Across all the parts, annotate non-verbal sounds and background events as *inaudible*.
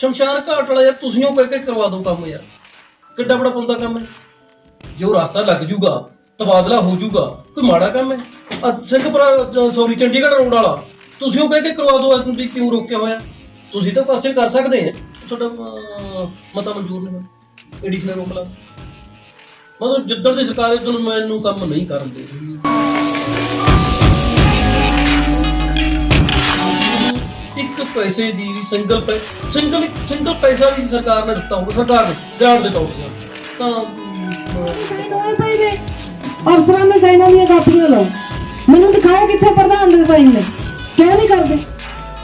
ਸ਼ਮਸ਼ਾਨ ਘਾਟ ਵਾਲਾ ਯਾਰ, ਤੁਸੀਂ ਉਹ ਕਹਿ ਕੇ ਕਰਵਾ ਦਿਓ ਕੰਮ ਯਾਰ। ਕਿੱਡਾ ਬੜਾ ਪੁੰਦਾ ਕੰਮ ਹੈ। ਜੇ ਉਹ ਰਸਤਾ ਲੱਗ ਜੂਗਾ, ਤਬਾਦਲਾ ਹੋ ਜੂਗਾ, ਕੋਈ ਮਾੜਾ ਕੰਮ ਹੈ? ਆਹ ਸਿੰਘਪੁਰਾ ਸੌਰੀ, ਚੰਡੀਗੜ੍ਹ ਰੋਡ ਵਾਲਾ, ਤੁਸੀਂ ਉਹ ਕਹਿ ਕੇ ਕਰਵਾ ਦਿਓ ਵੀ ਕਿਉਂ ਰੋਕਿਆ ਹੋਇਆ? ਤੁਸੀਂ ਤਾਂ ਕੁਐਸਚਨ ਕਰ ਸਕਦੇ ਆ ਤੁਹਾਡਾ ਮਤਾ ਮਨਜ਼ੂਰ ਨਹੀਂ ਹੋਇਆ। ਐਡੀਸ਼ਨਲ ਰੋਕ ਲਾ। ਮਤਲਬ ਜਿੱਦਣ ਦੀ ਸਰਕਾਰ ਹੈ ਤੁਹਾਨੂੰ ਮੈਨੂੰ ਕੰਮ ਨਹੀਂ ਕਰਨ ਦੇ ਰਹੀ ਇੱਕ ਪੈਸੇ ਦੀ ਵੀ ਸਿੰਗਲ ਪੈ ਸਿੰਗਲ ਸਿੰਗਲ ਪੈਸਾ ਵੀ ਸਰਕਾਰ ਨੇ ਦਿੱਤਾ ਹੋਊਗਾ ਸਰਕਾਰ ਨੇ ਗ੍ਰਾਂਟ ਦਿੱਤਾ ਹੋਊਗਾ। ਤਾਂ ਨੇ। ਅਫਸਰਾਂ ਦੇ ਸਾਈਨਾਂ ਦੀਆਂ ਕਾਪੀਆਂ ਲਓ ਮੈਨੂੰ ਦਿਖਾਓ ਕਿੱਥੇ ਪ੍ਰਧਾਨ ਦੇ ਸਾਈਨ ਨੇ। ਕਿਉਂ ਨਹੀਂ ਕਰਦੇ?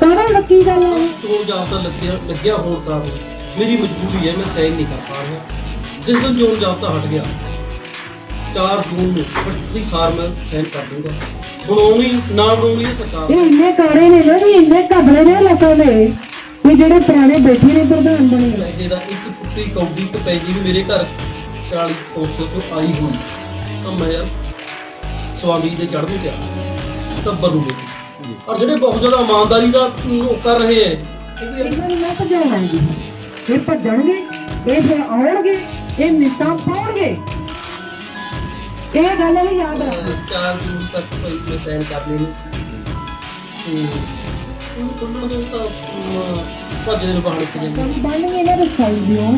ਕਾਹਦਾ ਲੱਕੀ ਗੱਲ ਹੈ ਇਹ? ਚੋਣ ਜਾਬਤਾ ਲੱਗਿਆ ਲੱਗਿਆ ਹੋਣ ਕਾਰਨ ਮੇਰੀ ਮਜਬੂਰੀ ਹੈ ਮੈਂ ਸਾਈਨ ਨਹੀਂ ਕਰ ਪਾ ਰਿਹਾ। ਜਿਸ ਦਿਨ ਚੋਣ ਜਾਬਤਾ ਹਟ ਗਿਆ। 4 ਜੂਨ ਨੂੰ ਫਟਦੀ ਸਾਰ ਮੈਂ ਸਾਈਨ ਕਰ ਦੂੰਗਾ। ਬਣਾਉਣੀ ਨਾ ਬਣਾਉਣੀ ਸਰਕਾਰ। ਇਹ ਇੰਨੇ ਕਾਰੇ ਨੇ ਨਾ ਵੀ ਇੰਨੇ ਘਬਰੇ ਨੇ ਲੋਕਾਂ ਦੇ ਵੀ ਜਿਹੜੇ ਪੁਰਾਣੇ ਬੈਠੇ ਨੇ ਪ੍ਰਧਾਨ ਬਣੇ ਨੇ। ਪੈਸੇ ਦਾ ਇੱਕ ਫੁੱਟੀ ਕੌਡੀ ਇੱਕ ਪੈਜੀ ਵੀ ਮੇਰੇ ਘਰ 40 200 ਚੋਂ ਆਈ ਹੋਈ। ਤਾਂ ਮੈਂ ਯਾਰ ਸਵਾਮੀ ਦੇ ਚੜ੍ਹਦੇ ਤੇ ਆ ਟੱਬਰ ਨੂੰ ਔਰ ਜਿਹੜੇ ਬਹੁਤ ਜ਼ਿਆਦਾ ਇਮਾਨਦਾਰੀ ਦਾ ਉਹ ਕਰ ਰਹੇ ਇਹਨਾਂ ਨੂੰ ਭਜਾਉਣਾਂਗੀ ਇਹ ਭੱਜਣਗੇ ਇਹ ਫਿਰ ਆਉਣਗੇ ਇਹ ਨਿਸ਼ਾਨ ਪਾਉਣਗੇ। ਇਹ ਗੱਲ ਵੀ ਯਾਦ ਰੱਖੋ। ਚਾਰ ਜੂਨ ਤੱਕ ਕੋਈ ਮੈਂ ਸਾਈਨ ਕਰ ਲੈਣੀ ਤੇ ਉਹ ਤੁਹਾਨੂੰ ਤਾਂ ਭੱਜ ਦੇ ਬਹਾਨੇ ਤੇ ਜਾਂਦੇ। ਕੰਮ ਬਣਨਗੇ ਇਹਨਾਂ ਦੇ ਸਾਈਨ ਦਿਓ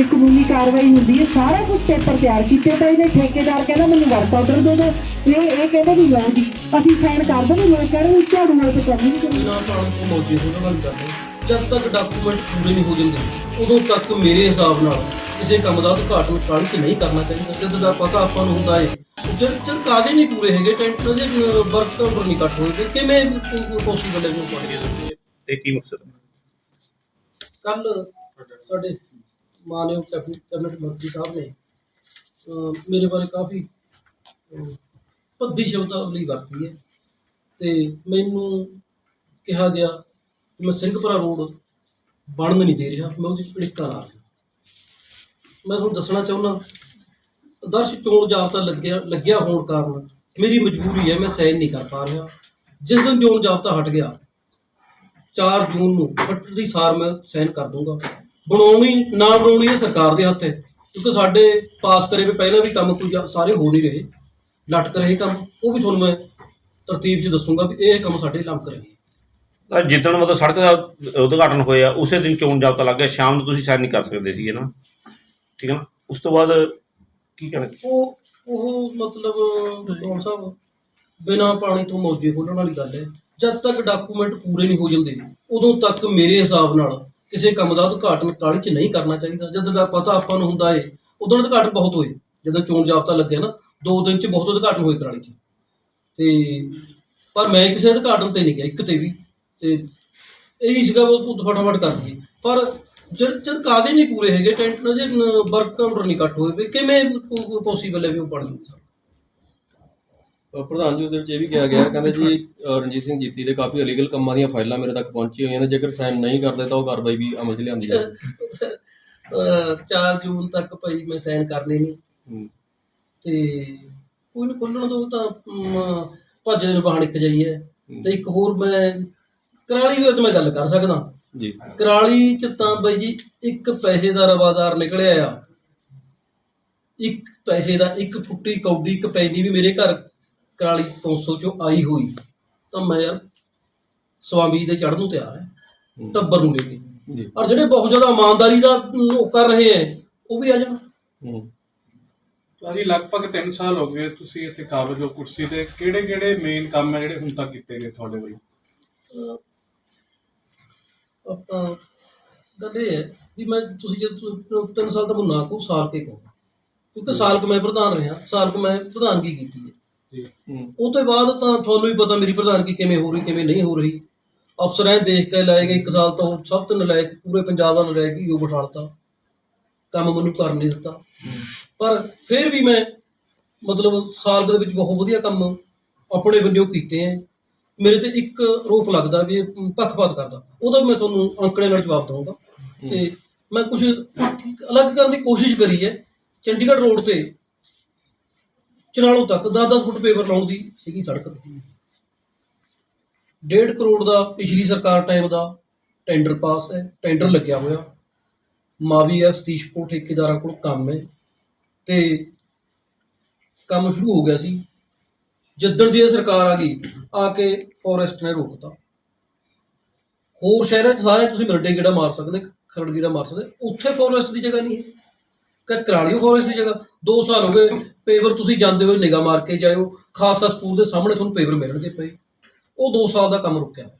ਇੱਕ ਕਾਨੂੰਨੀ ਕਾਰਵਾਈ ਹੁੰਦੀ ਹੈ ਸਾਰਾ ਕੁਝ ਪੇਪਰ ਤਿਆਰ ਕੀਤੇ ਪਏ ਨੇ ਠੇਕੇਦਾਰ ਕਹਿੰਦਾ ਮੈਨੂੰ ਵਰਕ ਆਰਡਰ ਦੇ ਦਿਓ। ਇਹ ਇਹ ਕਹਿੰਦੇ ਵੀ ਲਓ ਜੀ ਅਸੀਂ ਸਾਈਨ ਕਰ ਦਿੰਦੇ ਲੋਕ ਕਹਿ ਰਹੇ ਝਾੜੂ ਵਾਲੇ ਤੇ ਕਰਨੀ ਨਹੀਂ ਕਰਨੀ। ਨਾ ਪਾਣ ਤੋਂ ਮੌਜੂਦ ਉਹਨਾਂ ਨਾਲ ਕਰਦੇ ਜਦ ਤੱਕ ਡਾਕੂਮੈਂਟ ਪੂਰੇ ਨਹੀਂ ਹੋ ਜਾਂਦੇ ਉਦੋਂ ਤੱਕ ਮੇਰੇ ਹਿਸਾਬ ਨਾਲ ਕਿਸੇ ਕੰਮ ਦਾ ਉਦਘਾਟਨ ਚ ਨਹੀਂ ਕਰਨਾ ਚਾਹੀਦਾ ਜਦ ਦਾ ਪਤਾ ਆਪਾਂ ਨੂੰ ਹੁੰਦਾ ਹੈ ਜਦ ਜਦ ਕਾਗਜ਼ ਨਹੀਂ ਪੂਰੇ ਹੈਗੇ ਟੈਂਟ ਦੇ ਵਰਕ ਆਰਡਰ ਨਹੀਂ ਕੱਟ ਹੋਏ ਕਿਵੇਂ ਪੋਸੀਬਲ ਹੈ ਨੂੰ ਪੜ੍ਹ ਤੇ ਕੀ ਮਕਸਦ? ਕੱਲ ਸਾਡੇ ਮਾਨਯੋਗ ਕੈਬਨਿਟ ਮੰਤਰੀ ਸਾਹਿਬ ਨੇ ਮੇਰੇ ਬਾਰੇ ਕਾਫੀ ਭੱਦੀ ਸ਼ਬਦਾਵਲੀ ਵਰਤੀ ਹੈ। ਤੇ ਮੈਨੂੰ ਕਿਹਾ ਗਿਆ ਕਿ ਮੈਂ ਸਿੰਘਪੁਰਾ ਰੋਡ ਬਣਨ ਨਹੀਂ ਦੇ ਰਿਹਾ ਮੈਂ ਉਹਦੀ ਅੜਿੱਕਾ ਲਾ ਰਿਹਾ। ਮੈਂ ਤੁਹਾਨੂੰ ਦੱਸਣਾ ਚਾਹੁੰਦਾ ਆਦਰਸ਼ ਚੋਣ ਜਾਬਤਾ ਲੱਗਿਆ ਲੱਗਿਆ ਹੋਣ ਕਾਰਨ ਮੇਰੀ ਮਜਬੂਰੀ ਹੈ, ਮੈਂ ਸਾਈਨ ਨਹੀਂ ਕਰ ਪਾ ਰਿਹਾ। ਜਿਸ ਦਿਨ ਚੋਣ ਜਾਬਤਾ ਹਟ ਗਿਆ 4 ਜੂਨ ਨੂੰ ਫਟਦੀ ਸਾਰ ਮੈਂ ਸਾਈਨ ਕਰ ਦੂੰਗਾ ਬਣਾਉਣੀ ਨਾ ਬਣਾਉਣੀ ਇਹ ਸਰਕਾਰ ਦੇ ਹੱਥ ਹੈ ਕਿਉਂਕਿ ਸਾਡੇ ਪਾਸ ਕਰੇ ਵੀ ਪਹਿਲਾਂ ਵੀ ਕੰਮ ਕੋਈ ਸਾਰੇ ਹੋ ਨਹੀਂ ਰਹੇ। ਲਟਕ ਰਹੇ ਕੰਮ, ਉਹ ਵੀ ਤੁਹਾਨੂੰ ਮੈਂ ਤਰਤੀਬ 'ਚ ਦੱਸੂਗਾ ਵੀ ਇਹ ਕੰਮ ਸਾਡੇ ਲੰਕ ਰਹੇ ਤਾਂ ਜਿੱਦਣ ਮਤਲਬ ਸੜਕ ਦਾ ਉਦਘਾਟਨ ਹੋਇਆ, ਉਸੇ ਦਿਨ ਚੋਣ ਜਾਬਤਾ ਲੱਗ ਗਿਆ, ਸ਼ਾਮ ਨੂੰ ਤੁਸੀਂ ਸਾਈਨ ਨਹੀਂ ਕਰ ਸਕਦੇ ਸੀਗੇ ਨਾ। ਠੀਕ ਆ ਉਸ ਤੋਂ ਬਾਅਦ ਕੀ ਕਹਿਣਾ ਉਹ ਉਹ ਮਤਲਬ ਕੌਣ ਸਾਹਿਬ, ਬਿਨਾ ਪਾਣੀ ਤੋਂ ਮੌਜੇ ਖੋਲਣ ਵਾਲੀ ਗੱਲ ਹੈ। ਜਦ ਤੱਕ ਡਾਕੂਮੈਂਟ ਪੂਰੇ ਨਹੀਂ ਹੋ ਜਾਂਦੇ, ਉਦੋਂ ਤੱਕ ਮੇਰੇ ਹਿਸਾਬ ਨਾਲ ਕਿਸੇ ਕੰਮ ਦਾ ਉਦਘਾਟਨ ਕਾਲੀ 'ਚ ਨਹੀਂ ਕਰਨਾ ਚਾਹੀਦਾ। ਜਦ ਦਾ ਪਤਾ ਆਪਾਂ ਨੂੰ ਹੁੰਦਾ ਏ, ਉਦੋਂ ਉਦਘਾਟਨ ਬਹੁਤ ਹੋਏ। ਜਦੋਂ ਚੋਣ ਜਾਬਤਾ ਲੱਗਿਆ ਨਾ, ਦੋ ਦਿਨ 'ਚ ਬਹੁਤ ਉਦਘਾਟਨ ਹੋਏ ਕਰਾਲੀ 'ਚ। ਤੇ ਪਰ ਮੈਂ ਕਿਸੇ ਉਦਘਾਟਨ ਤੇ ਨਹੀਂ ਗਿਆ, ਇੱਕ ਤੇ ਵੀ। ਤੇ ਇਹੀ ਸੀਗਾ ਵੀ ਉਹ ਫਟਾਫਟ ਕਰ ਦਈਏ। ਪਰ ਜਦ ਜਦ ਕਾਗਜ਼ ਨਹੀਂ ਪੂਰੇ ਹੈਗੇ ਟੈਂਟ ਨਾਲ ਜੇ ਵਰਕ ਆਰਡਰ ਨਹੀਂ ਕੱਟ ਹੋਏ ਵੀ ਕਿਵੇਂ ਪੋਸੀਬਲ ਹੈ ਵੀ ਉਹ ਬਣ ਜੂਗਾ ਪ੍ਰਧਾਨ ਜੀ ਉਹਦੇ ਵਿੱਚ ਇਹ ਵੀ ਕਿਹਾ ਗਿਆ ਕਹਿੰਦੇ ਜੀ ਰਣਜੀਤ ਸਿੰਘ ਜੀਤੀ ਦੇ ਕਾਫੀ ਇਲੀਗਲ ਕੰਮਾਂ ਦੀਆਂ ਫਾਈਲਾਂ ਮੇਰੇ ਤੱਕ ਪਹੁੰਚੀਆਂ ਹੋਈਆਂ ਨੇ ਜੇਕਰ ਸਾਈਨ ਨਹੀਂ ਕਰਦੇ ਤਾਂ ਉਹ ਕਾਰਵਾਈ ਵੀ ਅਮਲ 'ਚ ਲਿਆਂਦੀ ਜਾਵੇ ਅਹ 4 ਜੂਨ ਤੱਕ ਭਾਈ ਮੈਂ ਸਾਈਨ ਕਰ ਲੈਣੀ। ਤੇ ਕੋਈ ਨਾ ਖੋਲਣ ਤੋਂ ਤਾਂ ਭੱਜ ਦੇ ਬਹਾਨੇ ਇੱਕ ਜਾਈ ਹੈ। ਤੇ ਇੱਕ ਹੋਰ ਮੈਂ ਕਰਾਲੀ ਵਿੱਚ ਮੈਂ ਗੱਲ ਕਰ ਸਕਦਾ। ਜੀ। ਕਰਾਲੀ ਚ ਤਾਂ ਬਈ ਜੀ ਇੱਕ ਪੈਸੇ ਦਾ ਰਵਾਦਾਰ ਨਿਕਲਿਆ ਆ। ਇੱਕ ਪੈਸੇ ਦਾ ਇੱਕ ਫੁੱਟੀ ਕੌਡੀ ਇੱਕ ਪੈਨੀ ਵੀ ਮੇਰੇ ਘਰ ਕਰਾਲੀ ਕੌਂਸਲ ਚੋਂ ਆਈ ਹੋਈ। ਤਾਂ ਮੈਂ ਯਾਰ ਸਵਾਮੀ ਦੇ ਚੜ੍ਹਨ ਨੂੰ ਤਿਆਰ ਹੈ। ਟੱਬਰ ਨੂੰ ਲੈ ਕੇ। ਜੀ। ਔਰ ਜਿਹੜੇ ਬਹੁਤ ਜ਼ਿਆਦਾ ਇਮਾਨਦਾਰੀ ਦਾ ਉਹ ਕਰ ਰਹੇ ਹੈ ਉਹ ਵੀ ਆ ਜਾਣ। ਹੂੰ। ਭਾਜੀ ਲਗਭਗ 3 ਸਾਲ ਹੋ ਗਏ ਤੁਸੀਂ ਇੱਥੇ ਕਾਬਜ ਹੋ ਕੁਰਸੀ ਤੇ। ਕਿਹੜੇ ਕਿਹੜੇ ਮੇਨ ਕੰਮ ਹੈ ਜਿਹੜੇ ਹੁਣ ਤੱਕ ਕੀਤੇ ਗਏ ਤੁਹਾਡੇ ਵੱਲੋਂ? ਆਪਾਂ ਗੱਲ ਇਹ ਹੈ ਵੀ ਮੈਂ ਤੁਸੀਂ ਜੇ ਤੁ- ਤਿੰਨ ਸਾਲ ਤਾਂ ਮੈਨੂੰ ਨਾ ਕਹੋ ਸਾਲ ਕੇ ਕਹੋ। ਕਿਉਂਕਿ ਸਾਲ ਕੁ ਮੈਂ ਪ੍ਰਧਾਨ ਰਿਹਾ ਸਾਲ ਕੁ ਮੈਂ ਪ੍ਰਧਾਨਗੀ ਕੀਤੀ ਹੈ। ਜੀ। ਹੂੰ। ਉਹ ਤੋਂ ਬਾਅਦ ਤਾਂ ਤੁਹਾਨੂੰ ਵੀ ਪਤਾ ਮੇਰੀ ਪ੍ਰਧਾਨਗੀ ਕਿਵੇਂ ਹੋ ਰਹੀ ਕਿਵੇਂ ਨਹੀਂ ਹੋ ਰਹੀ। ਅਫਸਰ ਐ ਦੇਖ ਕੇ ਲਾਏ ਗਏ ਇੱਕ ਸਾਲ ਤੋਂ ਉਹ ਸਭ ਤੋਂ ਨਲਾਇਕ ਪੂਰੇ ਪੰਜਾਬ ਦਾ ਨਲਾਇਕ ਹੀ ਉਹ ਬਿਠਾਲਤਾ। ਕੰਮ ਮੈਨੂੰ ਕਰ ਨਹੀਂ ਦਿੱਤਾ। ਪਰ ਫਿਰ ਵੀ ਮੈਂ ਮਤਲਬ ਸਾਲ ਦੇ ਵਿੱਚ ਬਹੁਤ ਵਧੀਆ ਕੰਮ ਆਪਣੇ ਵੱਲੋਂ ਕੀਤੇ ਐ ਮੇਰੇ ਤੇ ਇੱਕ ਰੋਪ ਲੱਗਦਾ ਵੀ ਇਹ ਪੱਖਪਾਤ ਕਰਦਾ। ਉਹਦਾ ਮੈਂ ਤੁਹਾਨੂੰ ਅੰਕੜੇ ਨਾਲ ਜਵਾਬ ਦਊਂਗਾ। ਤੇ ਮੈਂ ਕੁਝ ਅਲੱਗ ਕਰਨ ਦੀ ਕੋਸ਼ਿਸ਼ ਕਰੀ ਹੈ। ਚੰਡੀਗੜ੍ਹ ਰੋਡ ਤੇ ਚਨਾਲੋ ਤੱਕ 10-10 ਫੁੱਟ ਪੇਵਰ ਲਾਉਣ ਦੀ ਸੀਗੀ ਸੜਕ ਤੇ। 1.5 ਕਰੋੜ ਦਾ ਪਿਛਲੀ ਸਰਕਾਰ ਟਾਈਮ ਦਾ ਟੈਂਡਰ ਪਾਸ ਹੈ। ਟੈਂਡਰ ਲੱਗਿਆ ਹੋਇਆ। ਮਾਵੀ ਹੈ ਸਤੀਸ਼ ਕੋਲ ਠੇਕੇਦਾਰਾਂ ਕੋਲ ਕੰਮ ਹੈ। ਤੇ ਕੰਮ ਸ਼ੁਰੂ ਹੋ ਗਿਆ ਸੀ। ਜਿੱਦਣ ਦੀ ਇਹ ਸਰਕਾਰ ਆ ਗਈ, ਆ ਕੇ ਫੋਰੈਸਟ ਨੇ ਰੋਕਤਾ। ਹੋਰ ਸ਼ਹਿਰਾਂ 'ਚ ਸਾਰੇ ਤੁਸੀਂ ਮਿਰਡੇ ਗੇੜਾ ਮਾਰ ਸਕਦੇ, ਖਰੜ ਗੇੜਾ ਮਾਰ ਸਕਦੇ, ਉੱਥੇ ਫੋਰੈਸਟ ਦੀ ਜਗ੍ਹਾ ਨਹੀਂ ਹੈ। ਕਿ ਕਰਾਲੀਓ ਫੋਰੈਸਟ ਦੀ ਜਗ੍ਹਾ 2 ਸਾਲ ਹੋ ਗਏ ਪੇਵਰ ਤੁਸੀਂ ਜਾਂਦੇ ਹੋਏ ਨਿਗਾਹ ਮਾਰ ਕੇ ਜਾਇਓ, ਖਾਲਸਾ ਸਕੂਲ ਦੇ ਸਾਹਮਣੇ ਤੁਹਾਨੂੰ ਪੇਵਰ ਮਿਲਣਗੇ ਪਏ। ਉਹ 2 ਸਾਲ ਦਾ ਕੰਮ ਰੁਕਿਆ। ਹੋਇਆ।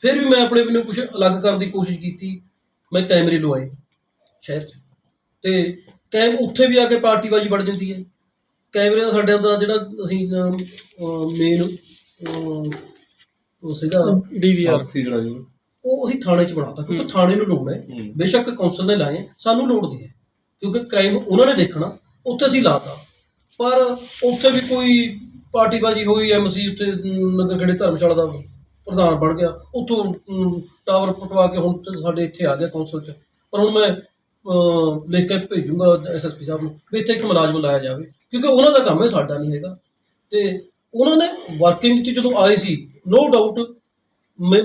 ਫਿਰ ਵੀ ਮੈਂ ਆਪਣੇ ਮੈਨੂੰ ਕੁਝ ਅਲੱਗ ਕਰਨ ਦੀ ਕੋਸ਼ਿਸ਼ ਕੀਤੀ, ਮੈਂ ਕੈਮਰੇ ਲਵਾਏ ਸ਼ਹਿਰ 'ਚ। ਤੇ ਕੈਮ ਉੱਥੇ ਵੀ ਆ ਕੇ ਪਾਰਟੀਬਾਜ਼ੀ ਵੜ ਜਾਂਦੀ ਹੈ। ਕੈਮਰੇ ਦਾ ਸਾਡੇ ਦਾ ਜਿਹੜਾ ਅਸੀਂ ਮੇਨ ਉਹ ਸੀਗਾ ਡੀਵੀਆਰ ਸੀ ਜਿਹੜਾ ਜੀ ਉਹ ਅਸੀਂ ਥਾਣੇ 'ਚ ਬਣਾਤਾ ਕਿਉਂਕਿ ਥਾਣੇ ਨੂੰ ਲੋੜ ਹੈ। ਬੇਸ਼ੱਕ ਕੌਂਸਲ ਨੇ ਲਾਏ ਸਾਨੂੰ ਲੋੜ ਨਹੀਂ ਹੈ। ਕਿਉਂਕਿ ਕ੍ਰਾਈਮ ਉਹਨਾਂ ਨੇ ਦੇਖਣਾ ਉੱਥੇ ਅਸੀਂ ਲਾਤਾ। ਪਰ ਉੱਥੇ ਵੀ ਕੋਈ ਪਾਰਟੀਬਾਜ਼ੀ ਹੋਈ ਐਮਸੀ ਉੱਤੇ ਨਗਰ ਖੇੜੇ ਧਰਮਸ਼ਾਲਾ ਦਾ ਪ੍ਰਧਾਨ ਬਣ ਗਿਆ ਉੱਥੋਂ ਟਾਵਰ ਪਟਵਾ ਕੇ ਹੁਣ ਸਾਡੇ ਇੱਥੇ ਆ ਗਿਆ ਕੌਂਸਲ 'ਚ। ਪਰ ਹੁਣ ਮੈਂ ਲਿਖ ਕੇ ਭੇਜੂੰਗਾ ਐਸਐਸਪੀ ਸਾਹਿਬ ਨੂੰ ਵੀ ਇੱਥੇ ਇੱਕ ਮੁਲਾਜ਼ਮ ਲਾਇਆ ਜਾਵੇ। ਕਿਉਂਕਿ ਉਹਨਾਂ ਦਾ ਕੰਮ ਹੈ ਸਾਡਾ ਨਹੀਂ ਹੈਗਾ। ਤੇ ਉਹਨਾਂ ਨੇ ਵਰਕਿੰਗ 'ਚ ਜਦੋਂ ਆਏ ਸੀ ਨੋ ਡਾਊਟ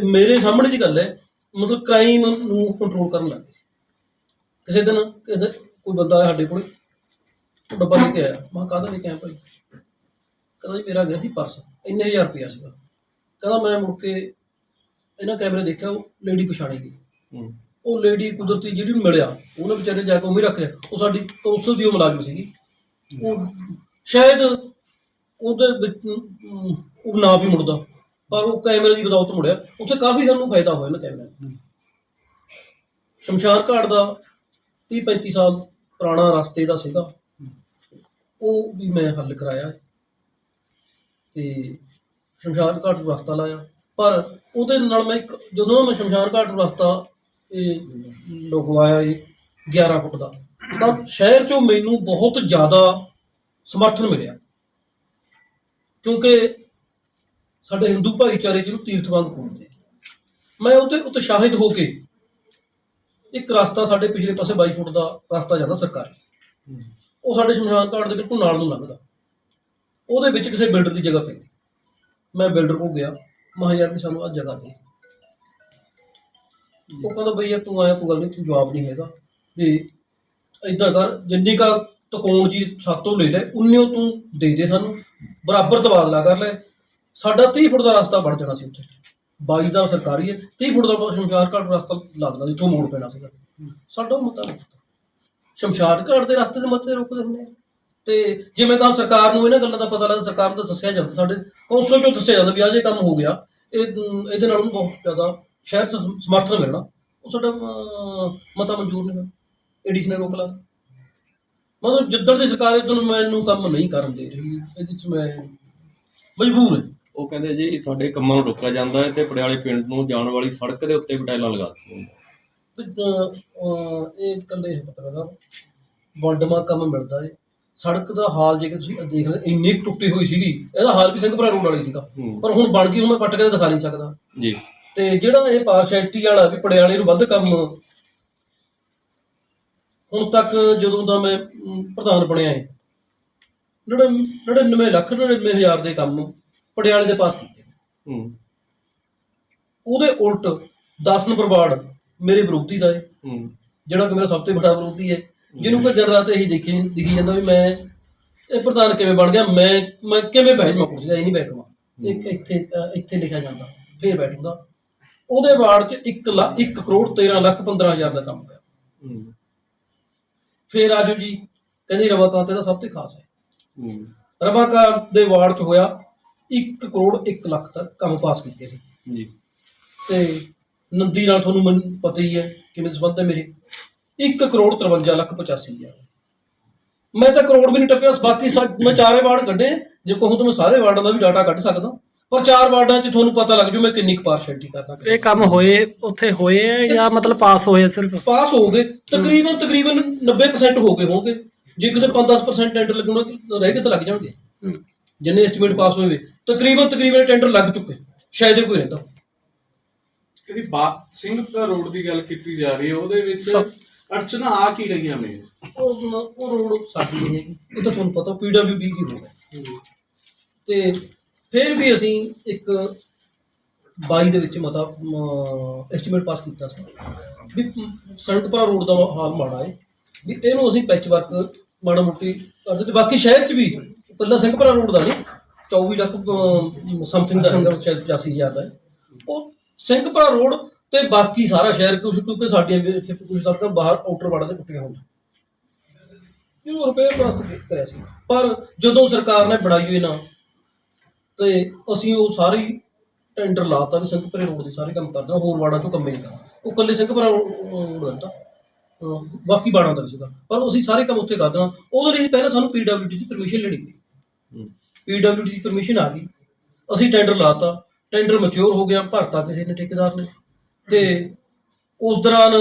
ਮੇਰੇ ਸਾਹਮਣੇ ਦੀ ਗੱਲ ਹੈ ਮਤਲਬ ਕ੍ਰਾਈਮ ਨੂੰ ਕੰਟਰੋਲ ਕਰਨ ਲੱਗ। ਕਿਸੇ ਦਿਨ ਕੋਈ ਬੰਦਾ ਆਇਆ ਸਾਡੇ ਕੋਲੇ ਉਹ ਡੱਬਾ ਲੈ ਕੇ ਆਇਆ। ਮੈਂ ਕਾਹਦਾ ਲੈ ਕੇ ਆਇਆ ਭਾਈ? ਕਹਿੰਦਾ ਜੀ ਮੇਰਾ ਗਿਆ ਸੀ ਪਰਸ ਇੰਨੇ ਹਜ਼ਾਰ ਰੁਪਇਆ ਸੀਗਾ। ਕਹਿੰਦਾ ਮੈਂ ਮੁੜ ਕੇ ਇਹਨਾਂ ਕੈਮਰੇ ਦੇਖਿਆ ਉਹ ਲੇਡੀ ਪਛਾਣੀ ਗਈ ਉਹ ਲੇਡੀ ਕੁਦਰਤੀ ਜਿਹੜੀ ਮਿਲਿਆ ਉਹਨੇ ਵਿਚਾਰੇ ਜਾ ਕੇ ਉਵੇਂ ਹੀ ਰੱਖ ਲਿਆ। ਉਹ ਸਾਡੀ ਕੌਂਸਲ ਦੀ ਉਹ ਮੁਲਾਜ਼ਮ ਸੀਗੀ। ਉਹ ਸ਼ਾਇਦ ਉਹਦੇ ਵਿੱਚ ਅਮ, ਉਹ ਨਾ ਵੀ ਮੁੜਦਾ। ਪਰ ਉਹ ਕੈਮਰੇ ਦੀ ਬਦੌਲਤ ਮੁੜਿਆ। ਉੱਥੇ ਕਾਫੀ ਸਾਨੂੰ ਫਾਇਦਾ ਹੋਇਆ ਨਾ ਕੈਮਰੇ ਦਾ। ਸ਼ਮਸ਼ਾਨ ਘਾਟ ਦਾ 30 35 ਸਾਲ ਪੁਰਾਣਾ ਰਸਤੇ ਦਾ ਸੀਗਾ। ਉਹ ਵੀ ਮੈਂ ਹੱਲ ਕਰਾਇਆ। ਤੇ ਸ਼ਮਸ਼ਾਨ ਘਾਟ ਨੂੰ ਰਸਤਾ ਲਾਇਆ। ਪਰ ਉਹਦੇ ਨਾਲ ਮੈਂ ਇੱਕ ਜਦੋਂ ਮੈਂ ਸ਼ਮਸ਼ਾਨ ਘਾਟ ਨੂੰ ਰਸਤਾ ਇਹ ਲਗਵਾਇਆ ਇਹ 11 ਫੁੱਟ ਦਾ। ਤਾਂ ਸ਼ਹਿਰ ਚੋਂ ਮੈਨੂੰ ਬਹੁਤ ਜ਼ਿਆਦਾ ਸਮਰਥਨ ਮਿਲਿਆ। ਕਿਉਂਕਿ ਸਾਡੇ ਹਿੰਦੂ ਭਾਈਚਾਰੇ ਜਿਹਨੂੰ ਤੀਰਥ ਵਾਂਗ ਪੂਜਦੇ ਮੈਂ ਉਹਤੇ ਉਤਸ਼ਾਹਿਤ ਹੋ ਕੇ ਇੱਕ ਰਸਤਾ ਸਾਡੇ ਪਿਛਲੇ ਪਾਸੇ 22 ਫੁੱਟ ਦਾ ਰਸਤਾ ਜਾਂਦਾ ਸਰਕਾਰੀ। ਉਹ ਸਾਡੇ ਸ਼ਮਸ਼ਾਨ ਘਾਟ ਦੇ ਬਿਲਕੁਲ ਨਾਲ ਨੂੰ ਲੰਘਦਾ। ਉਹਦੇ ਵਿੱਚ ਕਿਸੇ ਬਿਲਡਰ ਦੀ ਜਗ੍ਹਾ ਪੈਂਦੀ। ਮੈਂ ਬਿਲਡਰ ਕੋਲ ਗਿਆ। ਮੈਂ ਕਿਹਾ ਯਾਰ ਵੀ ਸਾਨੂੰ ਆਹ ਜਗ੍ਹਾ ਦੇ। ਉਹ ਕਹਿੰਦਾ ਬਈ ਯਾਰ ਤੂੰ ਆਇਆ, ਕੋਈ ਗੱਲ ਨਹੀਂ, ਤੂੰ ਜਵਾਬ ਨਹੀਂ ਹੈਗਾ। ਵੀ ਏਦਾਂ ਕਰ, ਜਿੰਨੀ ਕਾ ਤਕੋਣ ਜੀ ਸਾਤੋਂ ਲੈ ਲੈ ਉਨਿਓ ਤੂੰ ਦੇ ਦੇ ਸਾਨੂੰ। ਬਰਾਬਰ ਤਬਾਦਲਾ ਕਰ ਲੈ। ਸਾਡਾ 30 ਫੁੱਟ ਦਾ ਰਸਤਾ ਬਣ ਜਾਣਾ ਸੀ ਉੱਥੇ। 22 ਦਾ ਸਰਕਾਰੀ ਹੈ 30 ਫੁੱਟ ਦਾ ਸ਼ਮਸ਼ਾਨ ਘਾਟ ਰਸਤਾ ਲੱਗਦਾ ਜਿੱਥੋਂ ਮੋੜ ਪੈਣਾ ਸੀਗਾ। ਸਾਡਾ ਮਤਾ ਨਹੀਂ ਘਾਟ ਦੇ ਰਸਤੇ ਦੇ ਮਤੇ ਰੁਕਦੇ ਹੁੰਦੇ ਆ। ਤੇ ਜਿਵੇਂ ਤਾਂ ਸਰਕਾਰ ਨੂੰ ਇਹਨਾਂ ਗੱਲਾਂ ਦਾ ਪਤਾ ਲੱਗਦਾ, ਸਰਕਾਰ ਨੂੰ ਤਾਂ ਦੱਸਿਆ ਜਾਂਦਾ, ਸਾਡੇ ਕੌਂਸਲ ਚੋਂ ਦੱਸਿਆ ਜਾਂਦਾ ਵੀ ਆਹ ਜੇ ਕੰਮ ਹੋ ਗਿਆ, ਇਹ, ਇਹਦੇ ਨਾਲ ਨੂੰ ਬਹੁਤ ਜ਼ਿਆਦਾ ਸ਼ਹਿਰ 'ਚ ਸਮਰਥਨ ਮਿਲਣਾ। ਉਹ ਸਾਡਾ ਮਤਾ ਮਨਜ਼ੂਰ ਨਹੀਂ ਹੋਇਆ ਏਡੀਸ ਨੇ ਰੋਕ ਲਾ ਦਿੱਤਾ। ਮਤਲਬ ਜਿੱਦਣ ਦੀ ਸਰਕਾਰ ਇਦੋਂ ਮੈਨੂੰ ਕੰਮ ਨਹੀਂ ਕਰਨ ਦੇ ਰਹੀ ਇਹਦੇ 'ਚ ਮੈਂ ਮਜਬੂਰ ਹਾਂ। ਉਹ ਕਹਿੰਦੇ ਜੀ ਸਾਡੇ ਕੰਮਾਂ ਨੂੰ ਰੋਕਿਆ ਜਾਂਦਾ ਹੈ ਤੇ ਪਟਿਆਲੇ ਪਿੰਡ ਨੂੰ ਜਾਣ ਵਾਲੀ ਸੜਕ ਦੇ ਉੱਤੇ ਪਟਾਇਲਾਂ ਲਗਾ ਦਿੱਤੀਆਂ ਤੇ, ਅਹ, ਇਹ ਇਕੱਲੇ ਲੱਗਾ ਵੰਡਮਾ ਕੰਮ ਮਿਲਦਾ ਏ। ਸੜਕ ਦਾ ਹਾਲ ਜੇ ਤੁਸੀਂ ਦੇਖ ਲਓ ਇੰਨੀ ਕੁ ਟੁੱਟੀ ਹੋਈ ਸੀਗੀ ਇਹਦਾ ਹਾਲ ਵੀ ਸਿੰਘਪੁਰਾ ਰੋਡ ਵਾਲੀ ਸੀਗਾ। ਹੂੰ। ਪਰ ਹੁਣ ਬਣ ਗਈ ਹੁਣ ਮੈਂ ਪੱਟ ਕੇ ਤਾਂ ਦਿਖਾ ਨਹੀਂ ਸਕਦਾ। ਜੀ। ਤੇ ਜਿਹੜਾ ਇਹ ਪਾਰਸ਼ੈਲਿਟੀ ਵਾਲਾ ਵੀ ਪੜਿਆਲੇ ਨੂੰ ਵੱਧ ਕੰਮ ਹੁਣ ਤੱਕ ਜਦੋਂ ਦਾ ਮੈਂ ਪ੍ਰਧਾਨ ਬਣਿਆ ਹੈ 99 ਲੱਖ 99 ਹਜ਼ਾਰ ਦੇ ਕੰਮ ਪੜਿਆਲੇ ਦੇ ਪਾਸ ਕੀਤੇ। ਹੂੰ। ਉਹਦੇ ਉਲਟ 10 ਨੰਬਰ ਵਾਰਡ ਮੇਰੇ ਵਿਰੋਧੀ ਦਾ ਹੈ ਹੂੰ। ਜਿਹੜਾ ਕਿ ਮੇਰਾ ਸਭ ਤੋਂ ਵੱਡਾ ਵਿਰੋਧੀ ਹੈ। ਜਿਹਨੂੰ ਕਿ ਦਿਨ ਰਾਤ ਇਹੀ ਦੇਖੀ ਦਿਖੀ ਜਾਂਦਾ ਵੀ ਮੈਂ ਇਹ ਪ੍ਰਧਾਨ ਕਿਵੇਂ ਬਣ ਗਿਆ ਮੈਂ ਮੈਂ ਕਿਵੇਂ ਬੈਠ ਜਾਵਾਂ ਕੁਰਸੀ ਨਹੀਂ ਬੈਠੂਗਾ। ਇੱਕ ਇੱਥੇ ਇੱਥੇ ਲਿਖਿਆ ਜਾਂਦਾ ਫੇਰ ਬੈਠੂਗਾ। ਉਹਦੇ ਵਾਰਡ 'ਚ 1 ਲੱਖ 1 ਕਰੋੜ 13 ਲੱਖ 15 ਹਜ਼ਾਰ ਦਾ ਕੰਮ ਹੋਇਆ ਹੂੰ। ਫੇਰ ਆਜੋ ਜੀ। ਕਹਿੰਦੀ ਰਵਾਕਾਂਤ ਇਹਦਾ ਸਭ ਤੋਂ ਖਾਸ ਹੈ। ਹੂੰ। ਰਵਾਕਾਂਤ ਦੇ ਵਾਰਡ 'ਚ ਹੋਇਆ 1 ਕਰੋੜ 1 ਲੱਖ ਤੱਕ ਕੰਮ ਪਾਸ ਕੀਤੇ ਸੀ। ਜੀ। ਤੇ ਨੰਦੀ ਨਾਲ ਤੁਹਾਨੂੰ ਮੈਨੂੰ ਪਤਾ ਹੀ ਹੈ ਕਿਵੇਂ ਸੰਬੰਧ ਹੈ ਮੇਰੇ। 1 ਕਰੋੜ 53 ਲੱਖ 85 ਹਜ਼ਾਰ। ਮੈਂ ਤਾਂ ਕਰੋੜ ਵੀ ਨਹੀਂ ਟੱਪਿਆ ਬਾਕੀ ਸਾ- ਮੈਂ ਚਾਰੇ ਵਾਰਡ ਕੱਢੇ। ਜੇ ਕਹੂੰ ਤਾਂ ਮੈਂ ਸਾਰੇ ਵਾਰਡਾਂ ਦਾ ਵੀ ਡਾਟਾ ਕੱਢ ਸਕਦਾ। ਪਰ ਚਾਰ ਵਾਰਡਾਂ 'ਚ ਤੁਹਾਨੂੰ ਪਤਾ ਲੱਗ ਜੂ ਮੈਂ ਕਿੰਨੀ ਕੁ ਪਾਰਸ਼ੈਲਿਟੀ ਕਰਦਾ ਇਹ ਕੰਮ ਹੋਏ ਉੱਥੇ ਹੋਏ ਆ ਜਾਂ ਮਤਲਬ ਪਾਸ ਹੋਏ ਆ ਸਿਰਫ? ਪਾਸ ਹੋ ਗਏ। ਤਕਰੀਬਨ ਤਕਰੀਬਨ 90% ਹੋ ਗਏ ਹੋਣਗੇ। ਜੇ ਕਿਤੇ 5-10% ਟੈਂਡਰ ਲੱਗਣਾ ਰਹਿ ਗਏ ਤਾਂ ਲੱਗ ਜਾਣਗੇ। ਜਿੰਨੇ ਐਸਟੀਮੇਟ ਪਾਸ ਹੋਏ ਵੇ ਤਕਰੀਬਨ ਤਕਰੀਬਨ ਟੈਂਡਰ ਲੱਗ ਚੁੱਕੇ। ਸ਼ਾਇਦ ਹੀ ਕੋਈ ਰਹਿੰਦਾ। ਜਿਹੜੀ ਬਾ ਸਿੰਘਪੁਰਾ ਰੋਡ ਦੀ ਗੱਲ ਕੀਤੀ ਜਾ ਰਹੀ ਹੈ ਉਹਦੇ ਵਿੱਚ ਅੜਚਨਾ ਆ ਕੀ ਰਹੀਆਂ ਨੇ? ਉਹ ਨ- ਉਹ ਰੋਡ ਸਾਡੀ ਨਹੀਂ ਇਹ ਤਾਂ ਤੁਹਾਨੂੰ ਪਤਾ ਪੀਡਬਲਯੂਡੀ ਦੀ ਰੋਡ ਹੈ। ਤੇ ਫਿਰ ਵੀ ਅਸੀਂ ਇੱਕ 22 ਦੇ ਵਿੱਚ ਮਤਾ ਐਸਟੀਮੇਟ ਪਾਸ ਕੀਤਾ ਸੀ। ਵੀ ਮ, ਸੜਕਪੁਰਾ ਰੋਡ ਦਾ ਹਾਲ ਮਾੜਾ ਹੈ ਵੀ ਇਹਨੂੰ ਅਸੀਂ ਪੈਚ ਵਰਕ ਮਾੜਾ ਮੋਟੀ ਕਰਦੇ ਤੇ ਬਾਕੀ ਸ਼ਹਿਰ 'ਚ ਵੀ ਇਕੱਲਾ ਸਿੰਘਪੁਰਾ ਰੋਡ ਦਾ ਨਹੀਂ 24 ਲੱਖ ਸਮਥਿੰਗ ਦਾ ਹੈਗਾ ਸ਼ਾਇਦ 85000 ਦਾ ਹੈ। ਉਹ ਸਿੰਘਪੁਰਾ ਰੋਡ ਤੇ ਬਾਕੀ ਸਾਰਾ ਸ਼ਹਿਰ ਕੁਛ ਕਿਉਂਕਿ ਸਾਡੀਆਂ ਵੀ ਇੱਥੇ ਕੁਝ ਸੜਕਾਂ ਬਾਹਰ ਆਊਟਰ ਵਾੜਾ ਦੇ ਟੁੱਟੀਆਂ ਹੋਣ ਇਹ ਰਿਪੇਅਰ ਵਾਸਤੇ ਕਰਿਆ ਸੀ। ਪਰ ਜਦੋਂ ਸਰਕਾਰ ਨੇ ਬਣਾਈ ਹੋਈ ਨਾ ਤੇ ਅਸੀਂ ਉਹ ਸਾਰੀ ਟੈਂਡਰ ਲਾਤਾ ਵੀ ਸਿੰਘਪੁਰੇ ਰੋਡ ਦੇ ਸਾਰੇ ਕੰਮ ਕਰਦਾ ਹੋਰ ਵਾੜਾ ਚੋਂ ਕੰਮ ਹੀ ਨਹੀਂ ਕਰਦਾ। ਉਹ ਇਕੱਲੇ ਸਿੰਘਪੁਰਾ ਰੋਡ ਦਾ ਦਿੱਤਾ ਬਾਕੀ ਬਾੜਾਂ ਦਾ ਵੀ ਸੀਗਾ। ਪਰ ਅਸੀਂ ਸਾਰੇ ਕੰਮ ਉੱਥੇ ਕਰ ਦੇਣਾ ਉਹਦੇ ਲਈ ਪਹਿਲਾਂ ਸਾਨੂੰ ਪੀਡਬਲਿਊਡੀ ਦੀ ਪਰਮਿਸ਼ਨ ਲੈਣੀ ਪਈ। ਪੀਡਬਲਿਊਡੀ ਦੀ ਪਰਮਿਸ਼ਨ ਆ ਗਈ। ਅਸੀਂ ਟੈਂਡਰ ਲਾਤਾ। ਟੈਂਡਰ ਮੈਚੁਰ ਹੋ ਗਿਆ ਭਰਤਾ ਕਿਸੇ ਨੇ ਠੇਕੇਦਾਰ ਨੇ। ਤੇ ਉਸ ਦੌਰਾਨ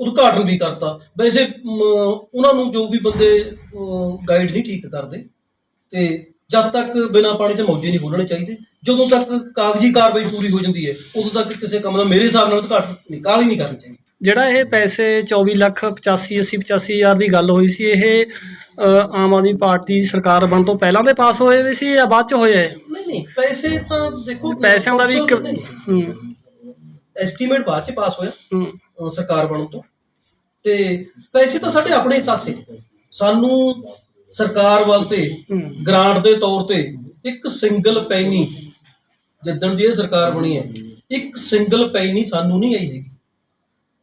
ਉਦਘਾਟਨ ਵੀ ਕਰਤਾ। ਵੈਸੇ ਉਹਨਾਂ ਨੂੰ ਜੋ ਵੀ ਬੰਦੇ ਗਾਈਡ ਨਹੀਂ ਠੀਕ ਕਰਦੇ ਤੇ ਜਦ ਤੱਕ ਬਿਨਾਂ ਪਾਣੀ ਤੇ ਮੌਜੇ ਨਹੀਂ ਖੋਲਣੇ ਚਾਹੀਦੇ ਜਦੋਂ ਤੱਕ ਕਾਗਜ਼ੀ ਕਾਰਵਾਈ ਪੂਰੀ ਹੋ ਜਾਂਦੀ ਹੈ ਉਦੋਂ ਤੱਕ ਕਿਸੇ ਕੰਮ ਦਾ ਮੇਰੇ ਹਿਸਾਬ ਨਾਲ ਉਦਘਾਟਨ ਨਹੀਂ ਕਾਹਲੀ ਨਹੀਂ ਕਰਨੀ ਚਾਹੀਦੀ। ਜਿਹੜਾ ਇਹ ਪੈਸੇ 24 ਲੱਖ 85 80 85 ਹਜ਼ਾਰ ਦੀ ਗੱਲ ਹੋਈ ਸੀ ਇਹ ਆਮ ਆਦਮੀ ਪਾਰਟੀ ਦੀ ਸਰਕਾਰ ਬਣ ਤੋਂ ਪਹਿਲਾਂ ਦੇ ਪਾਸ ਹੋਏ ਵੀ ਸੀ ਜਾਂ ਬਾਅਦ ਚ ਹੋਏ ਹੈ ਨਹੀਂ ਨਹੀਂ ਪੈਸੇ ਤਾਂ ਦੇਖੋ ਪੈਸਿਆਂ ਦਾ ਵੀ ਇੱਕ। ਹੂੰ। ਐਸਟੀਮੇਟ ਬਾਅਦ ਚ ਪਾਸ ਹੋਇਆ ਹੂੰ। ਸਰਕਾਰ ਬਣਨ ਤੋਂ। ਤੇ ਪੈਸੇ ਤਾਂ ਸਾਡੇ ਆਪਣੇ ਹਿਸਾਸੇ ਨੇ ਸਾਨੂੰ ਸਰਕਾਰ ਵੱਲ ਤੇ ਗ੍ਰਾਂਟ ਦੇ ਤੌਰ ਤੇ ਇੱਕ ਸਿੰਗਲ ਪੈਨੀ ਜਿੱਦਣ ਦੀ ਇਹ ਸਰਕਾਰ ਬਣੀ ਹੈ ਇੱਕ ਸਿੰਗਲ ਪੈਨੀ ਸਾਨੂੰ ਨਹੀਂ ਆਈ ਹੈਗੀ।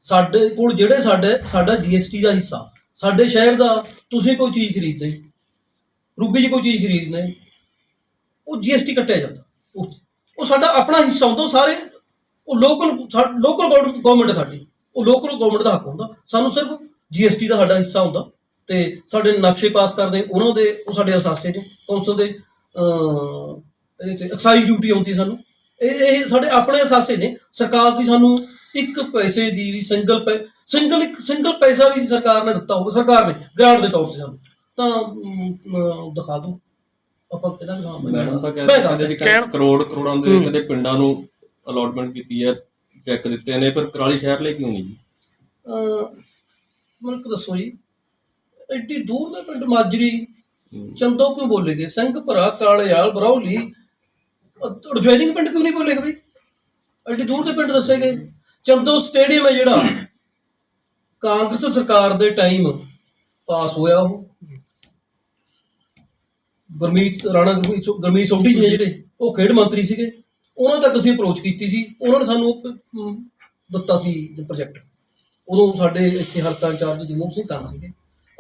ਸਾਡੇ ਕੋਲ ਜਿਹੜੇ ਸਾਡੇ ਸਾਡਾ ਜੀਐਸਟੀ ਦਾ ਹਿੱਸਾ ਸਾਡੇ ਸ਼ਹਿਰ ਦਾ ਤੁਸੀਂ ਕੋਈ ਚੀਜ਼ ਖਰੀਦਦੇ ਰੂਬੀ ਜੀ ਕੋਈ ਚੀਜ਼ ਖਰੀਦਦੇ ਉਹ ਜੀਐਸਟੀ ਕੱਟਿਆ ਜਾਂਦਾ। ਉਹ ਉਹ ਸਾਡਾ ਆਪਣਾ ਹਿੱਸਾ ਹੁੰਦਾ ਉਹ ਸਾਰੇ ਉਹ ਲੋਕਲ ਲੋਕਲ ਗਵਰਨਮੈਂਟ ਸਾਡੀ। ਉਹ ਲੋਕਲ ਗਵਰਨਮੈਂਟ ਦਾ ਹੱਕ ਹੁੰਦਾ ਸਾਨੂੰ ਸਿਰਫ ਜੀਐਸਟੀ ਦਾ ਸਾਡਾ ਹਿੱਸਾ ਹੁੰਦਾ। ਤੇ ਸਾਡੇ ਨਕਸ਼ੇ ਪਾਸ ਕਰਦੇ ਉਹਨਾਂ ਦੇ ਉਹ ਸਾਡੇ ਅਸਾਸੇ ਨੇ ਕੌਂਸਲ ਦੇ ਅਹ, ਇਹਦੇ ਤੇ ਐਕਸਾਈਜ਼ ਡਿਊਟੀ ਆਉਂਦੀ ਸਾਨੂੰ। ਇਹ ਇਹ ਸਾਡੇ ਆਪਣੇ ਅਸਾਸੇ ਨੇ ਸਰਕਾਰ ਦੀ ਸਾਨੂੰ ਇੱਕ ਪੈਸੇ ਦੀ ਵੀ ਸਿੰਗਲ ਪੈ ਸਿੰਗਲ ਇੱਕ ਸਿੰਗਲ ਪੈਸਾ ਵੀ ਸਰਕਾਰ ਨੇ ਦਿੱਤਾ ਹੋਵੇ ਸਰਕਾਰ ਨੇ ਗ੍ਰਾਂਟ ਦੇ ਤੌਰ ਤੇ ਸਾਨੂੰ। ਤਾਂ ਦਿਖਾ ਦਿਓ। ਆਪਾਂ ਇਹਦਾ ਨਾਮ ਮੈਡਮ ਤਾਂ ਕਹਿੰਦੇ ਕਰੋੜ ਕਰੋੜਾਂ ਦੇ ਕਦੇ ਪਿੰਡਾਂ ਨੂੰ ਅਲਾਟਮੈਂਟ ਕੀਤੀ ਹੈ ਚੈੱਕ ਦਿੱਤੇ ਨੇ ਪਰ ਕਰਾਲੀ ਸ਼ਹਿਰ ਲਈ ਕਿਉਂ ਨਹੀਂ ਜੀ? ਇੱਕ ਦੱਸੋ ਜੀ। ਐਡੀ ਦੂਰ ਦੇ ਪਿੰਡ ਮਾਜਰੀ, ਚੰਦੋ ਕਿਉਂ ਬੋਲੇਗੇ ਸਿੰਘ ਭਰਾ ਕਾਲੇਆਲ ਬਰੌਲੀ। ਜੁਆਇਨਿੰਗ ਪਿੰਡ ਕਿਉਂ ਨਹੀਂ ਬੋਲੇਗੇ ਬਈ? ਐਡੀ ਦੂਰ ਦੇ ਪਿੰਡ ਦੱਸੇ ਗਏ। ਚੰਦੋ ਸਟੇਡੀਅਮ ਹੈ ਜਿਹੜਾ। ਕਾਂਗਰਸ ਸਰਕਾਰ ਦੇ ਟਾਈਮ ਪਾਸ ਹੋਇਆ ਉਹ। ਗੁਰਮੀਤ, ਰਾਣਾ ਗੁਰਮੀਤ ਸੋ- ਗੁਰਮੀਤ ਸੋਢੀ ਜੀ ਨੇ ਜਿਹੜੇ, ਉਹ ਖੇਡ ਮੰਤਰੀ ਸੀਗੇ। ਉਹਨਾਂ ਤੱਕ ਅਸੀਂ ਅਪਰੋਚ ਕੀਤੀ ਸੀ। ਉਹਨਾਂ ਨੇ ਸਾਨੂੰ ਦਿੱਤਾ ਸੀ ਪ੍ਰੋਜੈਕਟ ਉਦੋਂ ਸਾਡੇ ਇੱਥੇ ਹਲਕਾ ਇੰਚਾਰਜ ਜਗਮੋਹਨ ਸਿੰਘ ਕੰਗ ਸੀਗੇ।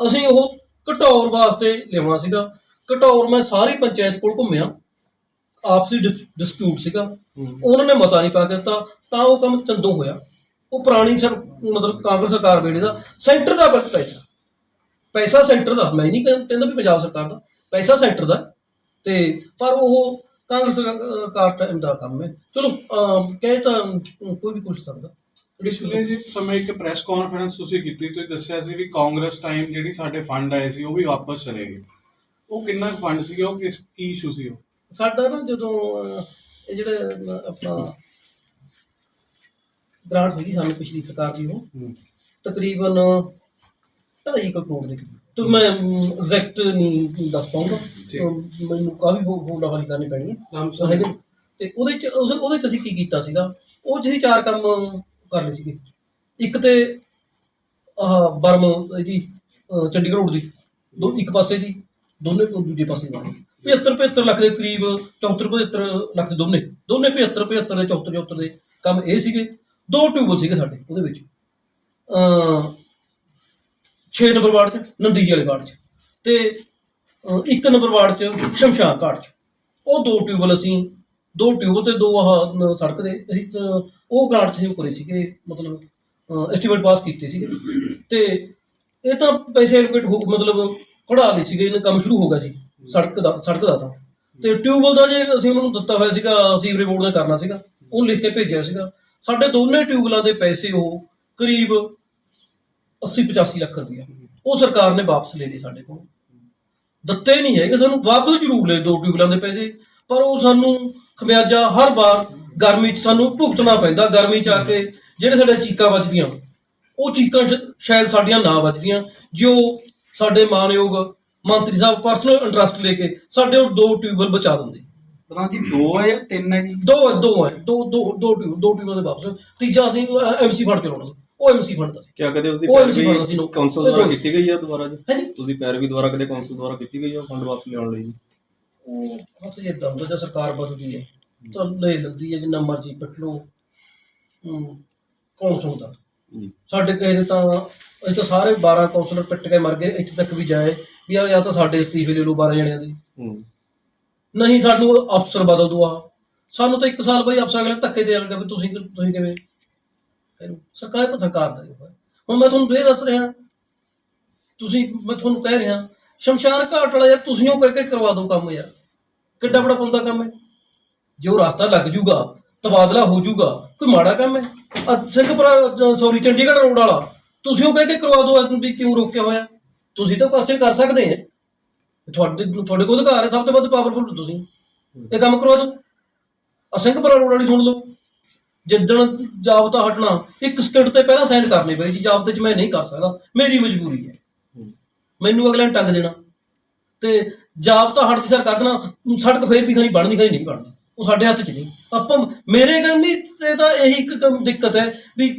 ਅਸੀਂ ਉਹ ਘਟੌਰ ਵਾਸਤੇ ਲਿਆਉਣਾ ਸੀਗਾ। ਘਟੌਰ ਮੈਂ ਸਾਰੀ ਪੰਚਾਇਤ ਕੋਲ ਘੁੰਮਿਆ। ਆਪਸੀ ਡਿਸਪਿਊਟ ਸੀਗਾ। ਉਹਨਾਂ ਨੇ ਮਤਾ ਨਹੀਂ ਪਾ ਕੇ ਦਿੱਤਾ। ਤਾਂ ਉਹ ਕੰਮ ਚੰਦੋਂ ਹੋਇਆ। ਉਹ ਪੁਰਾਣੀ ਸਰ ਮਤਲਬ ਕਾਂਗਰਸ ਸਰਕਾਰ ਵੇਲੇ ਦਾ ਸੈਂਟਰ ਦਾ ਪੈਸਾ। ਪੈਸਾ ਸੈਂਟਰ ਦਾ। ਮੈਂ ਨਹੀਂ ਕਹਿ- ਕਹਿੰਦਾ ਵੀ ਪੰਜਾਬ ਸਰਕਾਰ ਦਾ। ਪੈਸਾ ਸੈਂਟਰ ਦਾ। ਤੇ ਪਰ ਉਹ ਕਾਂਗਰਸ ਸਰਕਾਰ ਦਾ ਕੰਮ ਹੈ। ਚਲੋ ਕਹੇ ਤਾਂ ਕੋਈ ਵੀ ਪੁੱਛ ਸਕਦਾ। ਪਿਛਲੇ ਜੀ ਸਮੇਂ ਇੱਕ ਪ੍ਰੈਸ ਕਾਨਫਰੰਸ ਤੁਸੀਂ ਕੀਤੀ ਤੁਸੀਂ ਦੱਸਿਆ ਸੀ ਵੀ ਕਾਂਗਰਸ ਟਾਈਮ ਜਿਹੜੀ ਸਾਡੇ ਫੰਡ ਆਏ ਸੀ ਉਹ ਵੀ ਵਾਪਸ ਚਲੇ ਗਏ। ਉਹ ਕਿੰਨਾ ਫੰਡ ਸੀਗਾ ਉਹ ਕਿਸ ਕੀ ਇਸ਼ੂ ਸੀ ਉਹ? ਸਾਡਾ ਨਾ ਜਦੋਂ ਇਹ ਜਿਹੜੇ ਆਪਣਾ ਗ੍ਰਾਂਟ ਸੀਗੀ ਸਾਨੂੰ ਪਿਛਲੀ ਸਰਕਾਰ ਦੀ ਉਹ ਤਕਰੀਬਨ 2.5 ਕਰੋੜ ਦੇ। ਤੇ ਮੈਂ ਐਗਜ਼ੈਕਟ ਨਹੀਂ ਦੱਸ ਪਾਉਂਗਾ ਮੈਨੂੰ ਕਾਫੀ ਫੋਟੋ ਹਾਲੀ ਕਰਨੀ ਪੈਣੀ ਹੈ। ਤੇ ਉਹਦੇ ਚ ਉਹਦੇ ਚ ਅਸੀਂ ਕੀ ਕੀਤਾ ਸੀਗਾ? ਉਹ ਅਸੀਂ ਚਾਰ ਕੰਮ ਕਰਨੇ ਸੀਗੇ। ਇੱਕ ਤੇ ਆਹ ਬਰਮ ਇਹਦੀ ਅਹ, ਚੰਡੀਗੜ੍ਹ ਰੋਡ ਦੀ ਦੋ ਇੱਕ ਪਾਸੇ ਦੀ ਦੋਨੇ ਦੂਜੇ ਪਾਸੇ ਦੀ 75 75 ਲੱਖ ਦੇ ਕਰੀਬ 74 75 ਲੱਖ ਦੇ ਦੋਨੇ ਦੋਨੇ 75 75 ਦੇ 74 74 ਦੇ ਕੰਮ ਇਹ ਸੀਗੇ। ਦੋ ਟਿਊਬਲ ਸੀਗੇ ਸਾਡੇ ਉਹਦੇ ਵਿੱਚ। ਅ 6 ਨੰਬਰ ਵਾਰਡ 'ਚ ਨੰਦੀ ਵਾਲੇ ਵਾਰਡ 'ਚ ਤੇ ਅਹ, ਇੱਕ ਨੰਬਰ ਵਾਰਡ 'ਚ ਸ਼ਮਸ਼ਾਨ ਘਾਟ 'ਚ। ਉਹ ਦੋ ਟਿਊਬਲ ਅਸੀਂ ਦੋ ਟਿਊਬ ਤੇ ਦੋ ਆਹ ਸੜਕ ਦੇ ਅਸੀਂ ਅਹ, ਉਹ ਗ੍ਰਾਂਟ 'ਚ ਅਸੀਂ ਕਰੇ ਸੀਗੇ ਮਤਲਬ ਐਸਟੀਮੇਟ ਪਾਸ ਕੀਤੇ ਸੀਗੇ। ਤੇ ਇਹ ਤਾਂ ਪੈਸੇ ਐਲੋਕੇਟ ਹੋ ਮਤਲਬ ਕਢਾ ਲਈ ਸੀਗੇ ਇਹਨਾਂ ਕੰਮ ਸ਼ੁਰੂ ਹੋ ਗਿਆ ਸੀ ਸੜਕ ਦਾ ਸੜਕ ਦਾ ਤਾਂ। ਤੇ ਟਿਊਬਲ ਦਾ ਜੇ ਅਸੀਂ ਉਹਨਾਂ ਨੂੰ ਦਿੱਤਾ ਹੋਇਆ ਸੀਗਾ ਸੀਵਰੇ ਬੋਰਡ ਦਾ ਕਰਨਾ ਸੀਗਾ ਉਹ ਲਿਖ ਕੇ ਭੇਜਿਆ ਸੀਗਾ। ਸਾਡੇ ਦੋਨੇ ਟਿਊਬਲਾਂ ਦੇ ਪੈਸੇ ਉਹ ਕਰੀਬ 80 85 ਲੱਖ ਰੁਪਇਆ ਉਹ ਸਰਕਾਰ ਨੇ ਵਾਪਸ ਲੈ ਲਏ ਸਾਡੇ ਕੋਲ। ਦਿੱਤੇ ਨਹੀਂ ਹੈਗੇ ਸਾਨੂੰ ਵਾਪਸ ਜ਼ਰੂਰ ਲੈ ਦੋ ਟਿਊਬਲਾਂ ਦੇ ਪੈਸੇ। ਪਰ ਉਹ ਸਾਨੂੰ ਖਮਿਆਜਾ ਹਰ ਵਾਰ ਗਰਮੀ 'ਚ ਸਾਨੂੰ ਭੁਗਤਣਾ ਪੈਂਦਾ ਗਰਮੀ 'ਚ ਆ ਕੇ ਜਿਹੜੇ ਸਾਡੇ ਚੀਕਾਂ ਵੱਜਦੀਆਂ ਉਹ ਚੀਕਾਂ ਸ਼ਾਇਦ ਸਾਡੀਆਂ ਨਾ ਵੱਜਦੀਆਂ। ਜੋ ਸਾਡੇ ਮਾਨਯੋਗ ਮੰਤਰੀ ਸਾਹਿਬ ਪਰਸਨਲ ਇੰਟਰਸਟ ਲੈ ਕੇ ਸਾਡੇ ਉਹ ਦੋ ਟਿਊਬਲ ਬਚਾ ਦਿੰਦੇ। ਪ੍ਰਧਾਨ ਜੀ ਦੋ ਹੈ ਜਾਂ ਤਿੰਨ ਹੈ ਜੀ? ਦੋ ਦੋ ਹੈ ਦੋ ਦੋ ਦੋ ਟੀਮ ਦੋ ਟੀਮਾਂ ਦੇ ਵਾਪਸ। ਤੀਜਾ ਅਸੀਂ ਐਮਸੀ ਫੰਡ ਚਲਾਉਣਾ ਸੀ। ਉਹ ਐਮਸੀ ਫੰਡ ਦਾ ਸੀ। ਕਿਆ ਕਦੇ ਉਸ ਦੀ ਬਣਦਾ ਪੈਰਵੀ। ਕਾਉਂਸਲ ਦੁਆਰਾ। ਕੀਤੀ ਗਈ ਹੈ ਦੁਬਾਰਾ ਜੀ? ਤੁਸੀਂ ਪੈਰਵੀ ਦੁਆਰਾ ਕਦੇ ਕਾਉਂਸਲ ਦੁਆਰਾ ਕੀਤੀ ਗਈ ਹੈ ਫੰਡ ਵਾਪਸ ਲਿਆਉਣ ਲਈ ਜੀ? ਉਹ ਹੱਥ ਜੇ ਦਮ ਜਦ ਸਰਕਾਰ ਬਦਲਦੀ ਹੈ। ਤਾਂ ਲੈ ਲੈਂਦੀ ਹੈ ਜਿੰਨਾ ਮਰਜ਼ੀ ਪੱਟ ਹੂੰ, ਕੌਣ ਸੁਣਦਾ? ਸਾਡੇ ਕਹੇ ਦੇ ਤਾਂ ਅਸੀਂ ਤਾਂ ਸਾਰੇ 12 ਕਾਉਂਸਲਰ ਪਿੱਟ ਕੇ ਮਰ ਗਏ ਇੱਥੇ ਤੱਕ ਵੀ ਜਾਏ। ਵੀ ਯਾਰ ਜਾਂ ਤਾਂ ਸਾਡੇ ਅਸਤੀਫੇ ਲੈ ਲਓ 12 ਜਣਿਆਂ ਦੇ। ਨਹੀਂ ਸਾਨੂੰ ਅਫਸਰ ਬਦਲ ਦੋ ਆ। ਸਾਨੂੰ ਤਾਂ ਇੱਕ ਸਾਲ ਬਈ ਅਫਸਰ ਅਗਲੇ ਧੱਕੇ ਦੇ ਆਣਗੇ ਵੀ ਤੁਸੀਂ ਤੁਸੀਂ ਕਿਵੇਂ? ਕਹਿੰਦੇ ਸਰਕਾਰ ਤਾਂ ਸਰਕਾਰ ਦਾ ਹੀ ਹੋਇਆ। ਹੁਣ ਮੈਂ ਤੁਹਾਨੂੰ ਇਹ ਦੱਸ ਰਿਹਾ। ਤੁਸੀਂ ਮੈਂ ਤੁਹਾਨੂੰ ਕਹਿ ਰਿਹਾ ਸ਼ਮਸ਼ਾਨ ਘਾਟ ਵਾਲਾ ਯਾਰ ਤੁਸੀਂ ਉਹ ਕਹਿ ਕੇ ਕਰਵਾ ਦਿਓ ਕੰਮ ਯਾਰ। ਕਿੱਡਾ ਬੜਾ ਪੁੰਦਾ ਕੰਮ ਹੈ? ਜੋ ਰਸਤਾ ਲੱਗ ਜੂਗਾ ਤਬਾਦਲਾ ਹੋ ਜੂਗਾ ਕੋਈ ਮਾੜਾ ਕੰਮ ਹੈ? ਆਹ ਸਿੰਘਪੁਰਾ ਸੌਰੀ ਚੰਡੀਗੜ੍ਹ ਰੋਡ ਵਾਲਾ ਤੁਸੀਂ ਉਹ ਕਹਿ ਕੇ ਕਰਵਾ ਦਿਓ ਵੀ ਕਿਉਂ ਰੋਕਿਆ ਹੋਇਆ? ਤੁਸੀਂ ਤਾਂ ਕੁਐਸਚਨ ਕਰ ਸਕਦੇ। ਆ ਤੁਹਾਡੇ ਤੁਹਾਡੇ ਕੋਲ ਅਧਿਕਾਰ ਹੈ ਸਭ ਤੋਂ ਵੱਧ ਪਾਵਰਫੁਲ ਤੁਸੀਂ। ਇਹ ਕੰਮ ਕਰਵਾ ਦਿਓ। ਆਹ ਸਿੰਘਪੁਰਾ ਰੋਡ ਵਾਲੀ ਸੁਣ ਲਓ। ਜਿੱਦਣ ਜਾਬਤਾ ਹਟਣਾ ਇੱਕ ਸਕਿੰਟ ਤੇ ਪਹਿਲਾਂ ਸਾਈਨ ਕਰਨੇ ਪਏ ਜੀ ਜਾਬਤੇ 'ਚ ਮੈਂ ਨਹੀਂ ਕਰ ਸਕਦਾ। ਮੇਰੀ ਮਜਬੂਰੀ ਹੈ। ਮੈਨੂੰ ਅਗਲੇ ਨੇ ਟੰਗ ਦੇਣਾ। ਤੇ ਜਾਬਤਾ ਹਟਦੀ ਸਰ ਕਰ ਦੇਣਾ ਸੜਕ ਫੇਰ ਵੀ ਖਣੀ ਬਣਦੀ ਖਣੀ ਨਹੀਂ ਬਣਦੀ। ਉਹ ਸਾਡੇ ਹੱਥ 'ਚ ਨਹੀਂ। ਆਪਾਂ ਮੇਰੇ ਕੰਨੀ ਤੇ ਤਾਂ ਇਹੀ ਇੱਕ ਕੰਮ- ਦਿੱਕਤ ਹੈ ਵੀ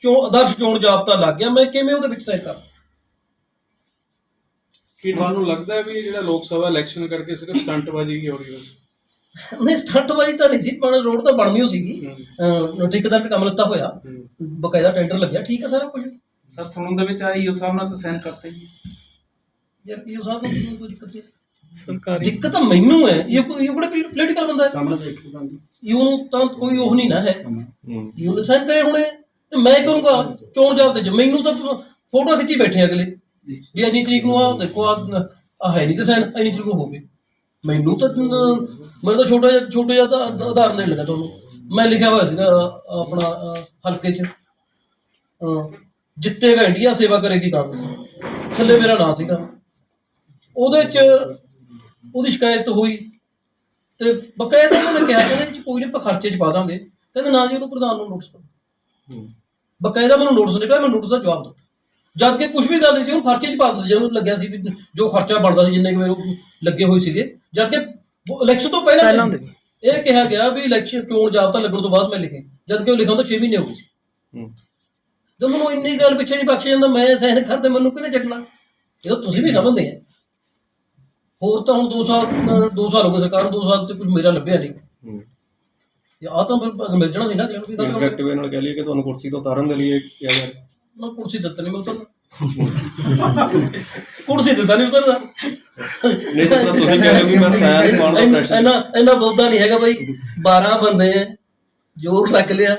ਚੋਣ ਆਦਰਸ਼ ਚੋਣ ਜਾਬਤਾ ਲੱਗ ਗਿਆ ਮੈਂ ਕਿਵੇਂ ਉਹਦੇ ਵਿੱਚ ਸਾਈਨ ਕਰਾਂ? ਕੀ ਤੁਹਾਨੂੰ ਲੱਗਦਾ ਹੈ ਵੀ ਜਿਹੜਾ ਲੋਕ ਸਭਾ ਇਲੈਕਸ਼ਨ ਕਰਕੇ ਸਿਰਫ ਸਟੰਟਬਾਜ਼ੀ ਕੀ ਹੋ ਰਹੀ ਹੈ? ਨਹੀਂ ਸਟੰਟਬਾਜ਼ੀ ਤਾਂ ਨਹੀਂ ਸੀ ਪਰ ਰੋਡ ਤਾਂ ਬਣਨੀ ਹੋ। ਸੀਗੀ ਠੇਕੇਦਾਰ ਨੇ ਕੰਮ ਲੱਤਾ ਹੋਇਆ। ਬਕਾਇਦਾ ਟੈਂਡਰ ਲੱਗਿਆ ਠੀਕ ਹੈ ਸਾਰਾ ਕੁਝ। ਸਰ ਸੁਣਨ ਦੇ ਵਿੱਚ ਆਈ ਹਿਸਾਬ ਨਾਲ ਤਾਂ ਸਾਈਨ ਕਰਤੇ ਜੀ ਯਾਰ ਪੀਓ ਸਾਹਿਬ ਨੂੰ ਕੋਈ- ਕੋਈ ਦਿੱਕਤ ਨਹੀਂ ਸਰਕਾਰੀ। ਦਿੱਕਤ ਤਾਂ ਮੈਨੂੰ ਹੈ। ਇਹ ਕੋਈ ਇਹ ਬੜਾ ਪੋਲੀਟੀਕਲ ਬੰਦਾ ਹੈ। ਸਾਹਮਣੇ ਦੇਖੋ ਤਾਂ ਯੂ ਤਾਂ ਕੋਈ ਉਹ ਨਹੀਂ ਨਾ ਹੈ। ਹੂੰ। ਯੂ ਨੇ ਸਾਈਨ ਕਰੇ ਹੋਣੇ ਤੇ ਮੈਂ ਕਰੂੰਗਾ ਚੋਣ ਜਾਬਤੇ ਚ। ਮੈਨੂੰ ਤਾਂ ਫੋਟੋ ਖਿੱਚੀ ਬੈਠੇ ਅਗਲੇ। ਵੀ ਇੰਨੀ ਤਰੀਕ ਨੂੰ ਆ ਦੇਖੋ ਆ ਆ ਹੈ ਨਹੀਂ ਤੇ ਸਾਈਨ ਇੰਨੀ ਤਰੀਕ ਨੂੰ ਹੋਵੇ ਮੈਨੂੰ ਤਾਂ ਮੈਨੂੰ ਤਾਂ ਛੋਟਾ ਜਿਹਾ ਛੋਟਾ ਜਿਹਾ ਤਾਂ ਉਦਾਹਰਨ ਦੇਣ ਲੱਗਾ ਤੁਹਾਨੂੰ। ਮੈਂ ਲਿਖਿਆ ਹੋਇਆ ਸੀਗਾ ਆਪਣਾ ਹਲਕੇ 'ਚ। ਜਿੱਤੇਗਾ ਇੰਡੀਆ ਸੇਵਾ ਕਰੇਗੀ ਕਾਂਗਰਸ। ਥੱਲੇ ਮੇਰਾ ਨਾਂ ਸੀਗਾ। ਉਹਦੇ 'ਚ ਉਹਦੀ ਸ਼ਿਕਾਇਤ ਹੋਈ ਤੇ ਬਕਾਇਦਾ ਉਹਨਾਂ ਨੇ ਕਿਹਾ ਕਹਿੰਦੇ ਇਹ 'ਚ ਕੋਈ ਨਹੀਂ ਆਪਾਂ ਖਰਚੇ 'ਚ ਪਾ ਦਾਂਗੇ। ਕਹਿੰਦੇ ਨਾ ਜੀ ਉਹਨੂੰ ਪ੍ਰਧਾਨ ਨੂੰ ਨੋਟਿਸ ਕਰੋ। ਬਕਾਇਦਾ ਮੈਨੂੰ ਨੋਟਿਸ ਨਿਕਲਿਆ ਮੈਂ ਨੋਟਿਸ ਦਾ ਜਵਾਬ ਦਿੱਤਾ। ਜਦ ਕਿ ਕੁਝ ਵੀ ਗੱਲ ਨਹੀਂ ਸੀ ਉਹ ਖਰਚੇ 'ਚ ਪਾ ਦਿੰਦੇ ਜਿਹਨੂੰ ਲੱਗਿਆ ਸੀ ਵੀ ਜੋ ਖਰਚਾ ਬਣਦਾ ਸੀ ਜਿੰਨੇ ਕੁ ਮੇਰੇ ਲੱਗੇ ਹੋਏ ਸੀਗੇ। ਜਦ ਕਿ ਇਲੈਕਸ਼ਨ ਤੋਂ ਪਹਿਲਾਂ। ਇਹ ਕਿਹਾ ਗਿਆ ਵੀ ਇਲੈਕਸ਼ਨ ਚੋਣ ਜਾਬਤਾ ਲੱਗਣ ਤੋਂ ਬਾਅਦ ਮੈਂ ਲਿਖੇ। ਜਦ ਕਿ ਉਹ ਲਿਖਣ ਤੋਂ 6 ਮਹੀਨੇ ਹੋ ਗਏ ਸੀ। ਹੂੰ। ਤੇ ਮੈਨੂੰ ਇੰਨੀ ਗੱਲ ਪਿੱਛੇ ਨਹੀਂ ਬਖਸ਼ ਜਾਂਦਾ ਮੈਂ ਸਹਿਨ ਕਰਦੇ ਮੈਨੂੰ ਕਿਹਨੇ ਚੱਕਣਾ? ਇਹ ਤਾਂ ਤੁਸੀਂ ਵੀ ਸਮਝਦੇ ਆ। ਹੋਰ ਤਾਂ ਹੁਣ 2 ਸਾਲ 2 ਸਾਲ ਹੋ ਗਏ ਸਰਕਾਰ ਨੂੰ 2 ਸਾਲ ਤੇ ਕੁਝ ਮੇਰਾ ਲੱਭਿਆ ਨਹੀਂ। ਹੂੰ। ਇਹ ਆ ਤਾਂ ਫਿਰ ਮਿਲ ਜਾਣਾ ਸੀ ਨਾ ਨੂੰ ਵੀ ਖਤਮ ਹੋ ਗਿਆ ਇੰਟਰੈਕਟ ਵੇ ਨਾਲ ਕਹਿ ਲਈਏ ਕਿ ਤੁਹਾਨੂੰ ਕੁਰਸੀ ਤੋਂ ਉਤਾਰਨ ਦੇ ਲਈ ਕਿਹਾ ਰਿਹਾ। ਮੈਂ ਕੁਰਸੀ ਦਿੱਤਾ ਨਹੀਂ ਮੈਂ ਉਤਰਨਾ ਕੁਰਸੀ ਦਿੱਤਾ ਨਹੀਂ ਉਤਰਦਾ ਨਹੀਂ ਤਾਂ ਤੁਸੀਂ ਕਹਿ ਰਹੇ ਹੋ ਵੀ ਮੈਂ ਸਾਇਨ ਪਾਉਣ ਦਾ ਪ੍ਰੈਸ਼ਰ ਇੰਨਾ ਇੰਨਾ ਬਹੁਤਾ ਨਹੀਂ ਹੈਗਾ ਬਾਈ। 12 ਬੰਦੇ ਐ ਜੋਰ ਲੱਗ ਲਿਆ।